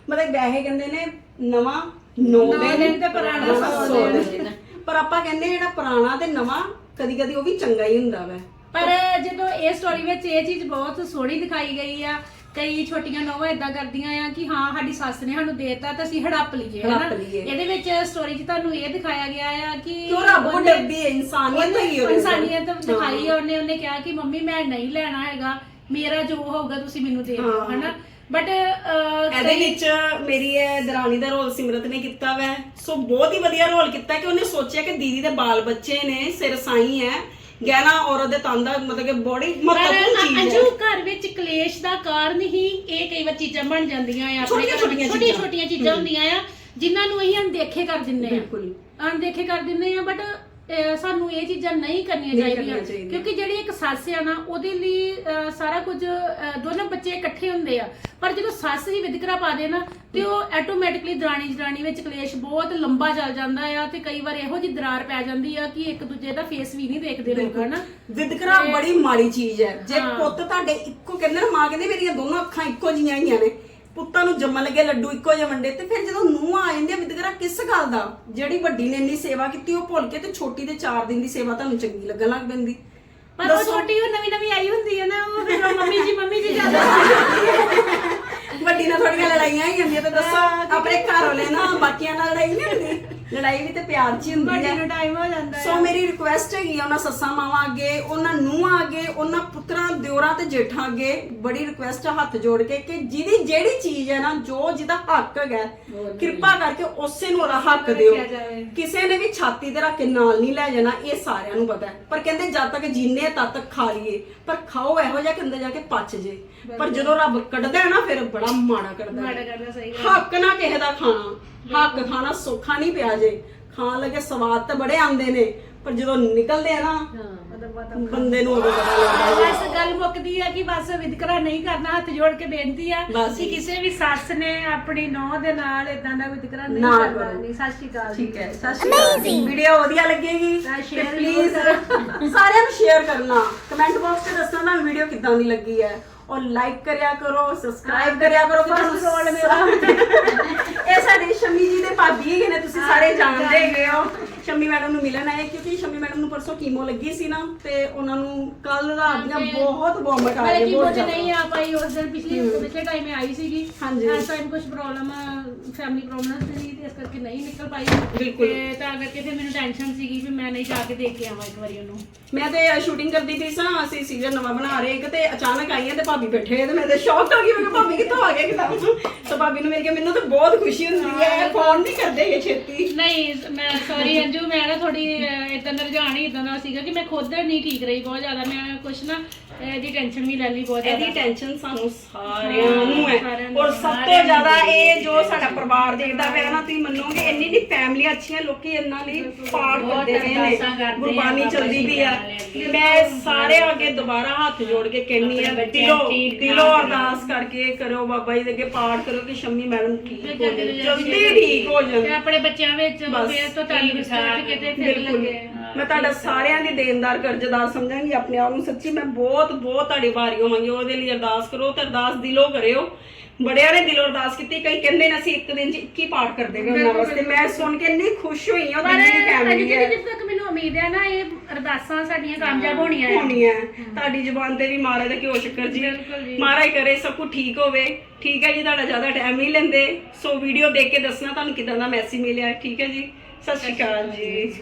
ਮਤਲਬ ਵੈਸੇ ਕਹਿੰਦੇ ਨੇ ਨਵਾਂ ਨੌ ਨੌ ਦਿਨ। ਦਿਨ ਤੇ ਪੁਰਾਣਾ ਸੌ ਦਿਨ। ਪਰ ਆਪਾਂ ਕਹਿੰਦੇ ਜਿਹੜਾ ਪੁਰਾਣਾ ਤੇ ਨਵਾਂ ਕਦੀ ਕਦੀ ਉਹ ਵੀ ਚੰਗਾ ਹੀ ਹੁੰਦਾ ਵੈ ਪਰ ਜਦੋਂ ਇਹ ਸਟੋਰੀ ਵਿੱਚ ਇਹ ਚੀਜ਼ ਬਹੁਤ ਸੋਹਣੀ ਦਿਖਾਈ ਗਈ ਆ ਕਈ ਛੋਟੀਆਂ ਨੌਵਾਂ ਇਦਾਂ ਕਰਦੀਆਂ ਆ ਕਿ ਹਾਂ ਸਾਡੀ ਸੱਸ ਨੇ ਸਾਨੂੰ ਦੇਤਾ ਤਾਂ ਅਸੀਂ ਹੜੱਪ ਲਈਏ ਹੜੱਪ ਲਈਏ। ਇਹਦੇ ਵਿੱਚ ਸਟੋਰੀ 'ਚ ਤੁਹਾਨੂੰ ਇਹ ਦਿਖਾਇਆ ਗਿਆ ਆ ਕਿ ਕਿਉਂ ਰੱਬ ਕੋ ਉਹਨੇ- ਡਰਦੀ ਹੈ ਇਨਸਾਨੀਅਤ ਉਹਦੇ ਅੰਦਰ। ਇਨਸਾਨੀਅਤ ਦਿਖਾਈ ਆ ਉਹਨੇ ਉਹਨੇ ਕਿਹਾ ਕਿ ਮੰਮੀ ਮੈਂ ਨਹੀਂ ਲੈਣਾ ਹੈਗਾ ਮੇਰਾ ਜੋ ਹੋਊਗਾ ਤੁਸੀਂ ਮੈਨੂੰ ਦੇ ਦਿਓ ਹਾਂ। ਹਨਾ ਬਟ ਇਹਦੇ ਵਿੱਚ ਮੇਰੀ ਇਹ ਦਰਾਣੀ ਦਾ ਰੋਲ ਸਿਮਰਤ ਨੇ ਕੀਤਾ ਵੈ। ਸੋ ਬਹੁਤ ਹੀ ਵਧੀਆ ਰੋਲ ਕੀਤਾ ਕਿ ਉਹਨੇ ਸੋਚਿਆ ਕਿ ਦੀਦੀ ਦੇ ਬਾਲ ਬੱਚੇ ਨੇ ਸਿਰ ਸਾਈ ਹੈ ਗਹਿਣਾ ਔਰਤ ਦੇ ਤਨ ਦਾ ਮਤਲਬ ਕਿ ਬੜੀ ਪਰ ਮਹੱਤਵਪੂਰਨ ਚੀਜ਼ ਅੰਜੂ ਘਰ ਵਿੱਚ ਕਲੇਸ਼ ਦਾ ਕਾਰਨ ਹੀ ਇਹ ਕਈ ਵਾਰ ਚੀਜ਼ਾਂ ਬਣ ਜਾਂਦੀਆਂ ਆ ਆਪਣੇ ਛੋਟੀਆਂ- ਘਰ ਵਿੱਚ ਛੋਟੀਆਂ। ਛੋਟੀਆਂ ਚੀਜ਼ਾਂ। ਹੁੰਦੀਆਂ ਆ ਜਿਨ੍ਹਾਂ ਨੂੰ ਅਸੀਂ ਅਣਦੇਖੇ ਕਰ ਦਿੰਦੇ ਆ। ਬਿਲਕੁਲ। ਅਣਦੇਖੇ ਕਰ ਦਿੰਦੇ ਆ ਬਟ ਸਾਨੂੰ ਇਹ ਚੀਜ਼ਾਂ ਨਹੀਂ ਕਰਨੀਆਂ ਨਹੀਂ ਚਾਹੀਦੀਆਂ ਕਰਨੀਆਂ ਚਾਹੀਦੀਆਂ। ਕਿਉਂਕਿ ਜਿਹੜੀ ਇੱਕ ਸੱਸ ਆ ਨਾ ਉਹਦੇ ਲਈ ਅਹ, ਸਾਰਾ ਕੁਝ ਅਹ, ਦੋਨੋਂ ਬੱਚੇ ਇਕੱਠੇ ਹੁੰਦੇ ਆ। ਪਰ ਜਦੋਂ ਸੱਸ ਹੀ ਵਿਦਕਰਾ ਪਾ ਦੇ ਨਾ ਤੇ ਉਹ ਆਟੋਮੈਟਿਕਲੀ ਦਰਾਣੀ ਜਰਾਣੀ ਵਿੱਚ ਕਲੇਸ਼ ਬਹੁਤ ਲੰਬਾ ਚੱਲ ਜਾਂਦਾ ਆ ਤੇ ਕਈ ਵਾਰ ਇਹੋ ਜਿਹੀ ਦਰਾਰ ਪੈ ਜਾਂਦੀ ਆ ਕਿ ਇੱਕ ਦੂਜੇ ਦਾ ਫੇਸ ਵੀ ਨਹੀਂ ਦੇਖਦੇ ਲੋਕ ਹਨਾ? ਵਿਦਕਰਾ ਬੜੀ ਮਾੜੀ ਚੀਜ਼ ਹੈ। ਜੇ ਹਾਂ। ਪੁੱਤ ਤੁਹਾਡੇ ਇੱਕੋ ਕਹਿੰਦੇ ਨਾ ਮਾਂ ਕਹਿੰਦੀ ਮੇਰੀਆਂ ਦੋਨੋਂ ਅੱਖਾਂ ਇੱਕੋ ਜੀਆਂ ਹੀਆਂ ਨੇ। ਪੁੱਤਾਂ ਨੂੰ ਜੰਮਣ ਲੱਗੇ ਲੱਡੂ ਇੱਕੋ ਜਿਹੇ ਵੰਡੇ ਤੇ ਫਿਰ ਜਦੋਂ ਨੂੰਹ ਆ ਜਾਂਦੀ ਆ ਵਿਦਕਰਾ ਕਿਸ ਗੱਲ ਦਾ? ਜਿਹੜੀ ਵੱਡੀ ਨੇ ਇੰਨੀ ਸੇਵਾ ਕੀਤੀ ਉਹ ਭੁੱਲ ਕੇ ਤੇ ਛੋਟੀ ਦੇ 4 ਦਿਨ ਦੀ ਸੇਵਾ ਤੁਹਾਨੂੰ ਚੰਗੀ ਲੱਗਣ ਲੱਗ ਪੈਂਦੀ। ਪਰ ਉਹ ਦੱਸੋ। ਛੋਟੀ ਉਹ ਨਵੀਂ ਨਵੀਂ ਆਈ ਹੁੰਦੀ ਹੈ ਨਾ ਉਹ ਫਿਰ ਉਹ ਮੰਮੀ ਜੀ ਮੰਮੀ ਜੀ ਜ਼ਿਆਦਾ ਵੱਡੀ ਨਾਲ ਥੋੜੀਆਂ ਲੜਾਈਆਂ ਹੀ ਹੁੰਦੀਆਂ ਤੇ ਦੱਸੋ ਆਪਣੇ ਘਰ ਵਾਲੇ ਨਾ ਬਾਕੀਆਂ ਨਾਲ ਲੜਾਈ ਨਹੀਂ ਹੁੰਦੀ? ਲੜਾਈ ਵੀ ਤੇ ਪਿਆਰ 'ਚ ਹੀ ਹੁੰਦੀ ਵੱਡੀ ਹੈ। ਨੂੰ ਟਾਈਮ ਹੋ ਜਾਂਦਾ ਹੈ ਸੋ ਮੇਰੀ ਰਿਕੁਐਸਟ ਹੈਗੀ ਆ ਉਹਨਾਂ ਸੱਸਾਂ ਮਾਵਾਂ ਅੱਗੇ ਉਹਨਾਂ ਨੂੰਹਾਂ ਅੱਗੇ ਉਹਨਾਂ ਪੁੱਤਰਾਂ ਦਿਓਰਾਂ ਤੇ ਜੇਠਾਂ ਅੱਗੇ ਬੜੀ ਰਿਕੁਐਸਟ ਆ ਹੱਥ ਜੋੜ ਕੇ ਕਿ ਜਿਹਦੀ ਜਿਹੜੀ ਚੀਜ਼ ਹੈ ਨਾ ਜੋ ਜਿਹਦਾ ਹੱਕ ਹੈਗਾ ਕਿਰਪਾ ਕਰਕੇ ਉਸੇ ਨੂੰ ਉਹਦਾ ਹੱਕ ਦਿਓ। ਰੱਖਿਆ ਜਾਵੇ। ਕਿਸੇ ਨੇ ਵੀ ਛਾਤੀ ਤੇ ਰੱਖ ਕੇ ਨਾਲ ਨਹੀਂ ਲੈ ਜਾਣਾ ਇਹ ਸਾਰਿਆਂ ਨੂੰ ਪਤਾ ਹੈ। ਪਰ ਕਹਿੰਦੇ ਜਦ ਤੱਕ ਜੀਨੇ ਤਦ ਤੱਕ ਖਾ ਲਈਏ। ਪਰ ਖਾਓ ਇਹੋ ਜਿਹਾ ਕਿ ਅੰਦਰ ਜਾ ਕੇ ਪਚ ਜੇ। ਪਰ ਜਦੋਂ ਰੱਬ ਕੱਢਦਾ ਹੈ ਨਾ ਫਿਰ ਬੜਾ ਮਾੜਾ ਕੱਢਦਾ ਮਾੜਾ ਹੈ ਕਰਦਾ ਸਹੀ ਗੱਲ ਹੱਕ ਨਾ ਕਿਸੇ ਦਾ ਖਾਣਾ। ਹੱਕ ਖਾਣਾ ਸੌਖਾ ਨਹੀਂ ਪਿਆ ਜੇ। ਖਾਣ ਲੱਗੇ ਸਵਾਦ ਤਾਂ ਬੜੇ ਆਉਂਦੇ ਨੇ ਪਰ ਜਦੋਂ ਨਿਕਲਦੇ ਆ ਨਾ ਬੰਦੇ ਨੂੰ ਉਦੋਂ ਪਤਾ ਲੱਗਦਾ ਬਸ ਗੱਲ ਮੁੱਕਦੀ ਹੈ ਕਿ ਬਸ ਵਿਦਕਰਾ ਨਹੀਂ ਕਰਨਾ ਹੱਥ ਜੋੜ ਕੇ ਬੇਨਤੀ ਆ ਬਸ ਕਿ। ਕਿਸੇ ਵੀ ਸੱਸ ਨੇ ਆਪਣੀ ਨੌਂ ਦੇ ਨਾਲ ਇਦਾਂ ਦਾ ਵਿਦਕਰਾ ਨਹੀਂ ਨਾ ਕਰਨਾ। ਕਰੋ। ਨਹੀਂ ਸਤਿ ਸ਼੍ਰੀ ਅਕਾਲ। ਠੀਕ ਹੈ ਸਤਿ ਸ਼੍ਰੀ ਅਕਾਲ ਵੀਡੀਓ ਵਧੀਆ ਲੱਗੇਗੀ ਤਾਂ ਤੇ share ਪਲੀਜ਼ ਸਾਰਿਆਂ ਨੂੰ ਸ਼ੇਅਰ ਕਰਨਾ। ਕਮੈਂਟ ਬਾਕਸ 'ਚ ਦੱਸਣਾ ਨਾ ਵੀਡੀਓ ਕਿੱਦਾਂ ਦੀ ਲੱਗੀ ਹੈ। ਔਰ ਲਾਈਕ ਕਰਿਆ ਕਰੋ ਸਬਸਕ੍ਰਾਈਬ ਕਰਿਆ ਕਰੋ ਬਸ। ਰੋਲ ਮੇਰਾ। ਇਹ ਸਾਡੇ ਸ਼ਮੀ ਜੀ ਦੇ ਭਾਬੀ ਹੈਗੇ ਨੇ ਤੁਸੀਂ ਸਾਰੇ ਜਾਣਦੇ ਹੈਗੇ ਹੋ। ਸ਼ਮੀ ਮੈਡਮ ਨੂੰ ਮਿਲਣ ਆਏ ਕਿਉਂਕਿ ਸ਼ਮੀ ਮੈਡਮ ਨੂੰ ਪਰਸੋਂ ਕੀਮੋ ਲੱਗੀ ਸੀ ਨਾ ਤੇ ਉਹਨਾਂ ਨੂੰ ਕੱਲ ਰਾਤ ਦੀਆਂ ਬਹੁਤ ਵੋਮਟ ਆ ਰਹੀ ਬਹੁਤ ਜ਼ਿਆਦਾ। ਨਹੀਂ ਆ ਪਾਈ ਉਸ ਦਿਨ ਪਿਛਲੇ ਪਿਛਲੇ ਟਾਈਮ ਮੈਂ ਆਈ ਸੀਗੀ। ਹਾਂਜੀ। ਇਸ ਟਾਈਮ ਕੁਝ ਪ੍ਰੋਬਲਮ ਫੈਮਿਲੀ ਪ੍ਰੋਬਲਮ ਸੀ ਤੇ ਇਸ ਕਰਕੇ ਨਹੀਂ ਨਿਕਲ ਪਾਈ। ਬਿਲਕੁਲ। ਤੇ ਤਾਂ ਕਰਕੇ ਫਿਰ ਮੈਨੂੰ ਟੈਨਸ਼ਨ ਸੀਗੀ ਵੀ ਮੈਂ ਨਹੀਂ ਜਾ ਕੇ ਦੇਖ ਕੇ ਆਵਾਂ ਇੱਕ ਵਾਰੀ ਉਹਨੂੰ। ਮੈਂ ਤੇ ਸ਼ੂਟਿੰਗ ਕਰਦੀ ਪਈ ਸਾਂ ਅਸੀਂ ਸੀਜ਼ਨ ਨਵਾਂ ਬਣਾ ਰਹੇ ਇੱਕ ਤੇ ਅਚਾਨਕ ਆਈਆਂ ਤੇ ਭਾਬੀ ਬੈਠੇ ਹੋਏ ਤੇ ਮੈਂ ਤੇ ਸ਼ੌਕ ਹੋ ਗਈ ਮੈਂ ਕਿਹਾ ਭਾਬੀ ਕਿੱਥੋਂ ਆ ਗਏ ਕਿਦਾਂ? ਤਾਂ ਭਾਬੀ ਨੂੰ ਮਿਲ ਕੇ ਮੈਨੂੰ ਤਾਂ ਬਹੁਤ ਖੁਸ਼ੀ ਹੁੰਦੀ ਹੈ ਫੋਨ ਨਹੀਂ ਕਰਦੇ ਇਹ ਛੇਤੀ। ਨਹੀਂ ਮੈਂ ਸੌਰੀ ਅੰਜੂ ਮੈਂ ਨਾ ਥੋੜੀ ਇਦਾਂ ਦਾ ਰੁਝਾਨ ਹੀ ਇਦਾਂ ਦਾ ਸੀਗਾ ਕਿ ਮੈਂ ਖੁਦ ਨਹੀਂ ਠੀਕ ਰਹੀ ਬਹੁਤ ਜ਼ਿਆਦਾ। ਮੈਂ ਕੁਛ ਨਾ ਇਹਦੀ ਟੈਨਸ਼ਨ ਵੀ ਲੈ ਲਈ ਬਹੁਤ ਇਹਦੀ ਜ਼ਿਆਦਾ। ਟੈਨਸ਼ਨ ਸਾਨੂੰ ਸਾਰਿਆਂ ਨੂੰ ਹੈ। ਸਾਰਿਆਂ ਨੂੰ, ਔਰ ਸਭ ਸਾਰਿਆਂ ਤੋਂ ਨੂੰ ਜ਼ਿਆਦਾ। ਇਹ ਜੋ ਸਾਡਾ ਪਰਿਵਾਰ ਦੇਖਦਾ ਪਿਆ ਨਾ ਤੁਸੀਂ ਮੰਨੋਗੇ ਇੰਨੀ ਇੰਨੀ ਫੈਮਲੀਆਂ ਅੱਛੀਆਂ ਲੋਕੀ ਇਹਨਾਂ ਲਈ ਪਾਠ ਕਰਦੇ ਪਏ ਨੇ। ਗੁਰਬਾਣੀ ਚੱਲਦੀ ਪਈ ਆ। ਮੈਂ ਸਾਰੇ ਅੱਗੇ ਦੁਬਾਰਾ ਹੱਥ ਜੋੜ ਕੇ ਕਹਿੰਨੀ ਆ ਦਿਲੋਂ ਦਿਲੋਂ ਅਰਦਾਸ ਕਰਕੇ ਕਰੋ ਬਾਬਾ ਜੀ ਦੇ ਅੱਗੇ ਪਾਠ ਕਰੋ ਕਿ ਸ਼ੰਮੀ ਮੈਡਮ ਠੀਕ ਹੋ ਜਾਣ। ਜਲਦੀ ਠੀਕ ਹੋ ਤੇ ਜਾਣ ਆਪਣੇ ਬੱਚਿਆਂ ਵਿੱਚ ਫਿਰ ਤੋਂ ਤੰਦਰੁਸਤ ਰੱਖ ਕੇ ਤੇ ਫਿਰ ਲੱਗੇ। ਮੈਂ ਤੁਹਾਡਾ ਸਾਰਿਆਂ ਦੀ ਦੇਣਦਾਰ ਕਰਜ਼ਦਾਰ ਸਮਝਾਂਗੀ ਆਪਣੇ ਆਪ ਨੂੰ ਸੱਚੀ ਮੈਂ ਬਹੁਤ ਬਹੁਤ ਤੁਹਾਡੇ ਭਾਰੀ ਹੋਵਾਂਗੀ ਉਹਦੇ ਲਈ ਅਰਦਾਸ ਕਰੋ ਤੇ ਅਰਦਾਸ ਦਿਲੋਂ ਕਰਿਓ। ਬੜਿਆਂ ਨੇ ਦਿਲੋਂ ਅਰਦਾਸ ਕੀਤੀ ਕਈ ਕਹਿੰਦੇ ਨੇ ਅਸੀਂ ਇੱਕ ਦਿਨ ਚ 21 ਪਾਠ ਕਰਦੇ ਹਾਂ ਉਹਨਾਂ ਵਾਸਤੇ। ਮੈਂ ਸੁਣ ਕੇ ਇੰਨੀ ਖੁਸ਼ ਹੋਈ ਹਾਂ ਪਰ ਉਹਦੀ ਜਿਹੜੀ ਅਜੇ ਫੈਮਿਲੀ ਹੈ। ਜਿੱਦ ਤੱਕ ਮੈਨੂੰ ਉਮੀਦ ਹੈ ਨਾ ਇਹ ਅਰਦਾਸਾਂ ਸਾਡੀਆਂ ਕਾਮਯਾਬ ਹੋਣੀਆਂ ਆ ਹੋਣੀ ਹੈ। ਤੁਹਾਡੀ ਜ਼ੁਬਾਨ ਤੇ ਵੀ ਮਹਾਰਾਜ ਦਾ ਘਿਓ ਸ਼ੱਕਰ ਜੀ। ਬਿਲਕੁਲ ਜੀ। ਮਹਾਰਾਜ ਕਰੇ ਸਭ ਕੁਝ ਠੀਕ ਹੋਵੇ। ਠੀਕ ਹੈ ਜੀ ਤੁਹਾਡਾ ਜ਼ਿਆਦਾ ਟਾਈਮ ਨਹੀਂ ਲੈਂਦੇ। ਸੋ ਵੀਡੀਓ ਦੇਖ ਕੇ ਦੱਸਣਾ ਤੁਹਾਨੂੰ ਕਿਦਾਂ ਦਾ ਮੈਸੇਜ ਮਿਲਿਆ। ਠੀਕ ਹੈ ਜੀ। ਸਤਿ ਸ਼੍ਰੀ ਅਕਾਲ ਜੀ।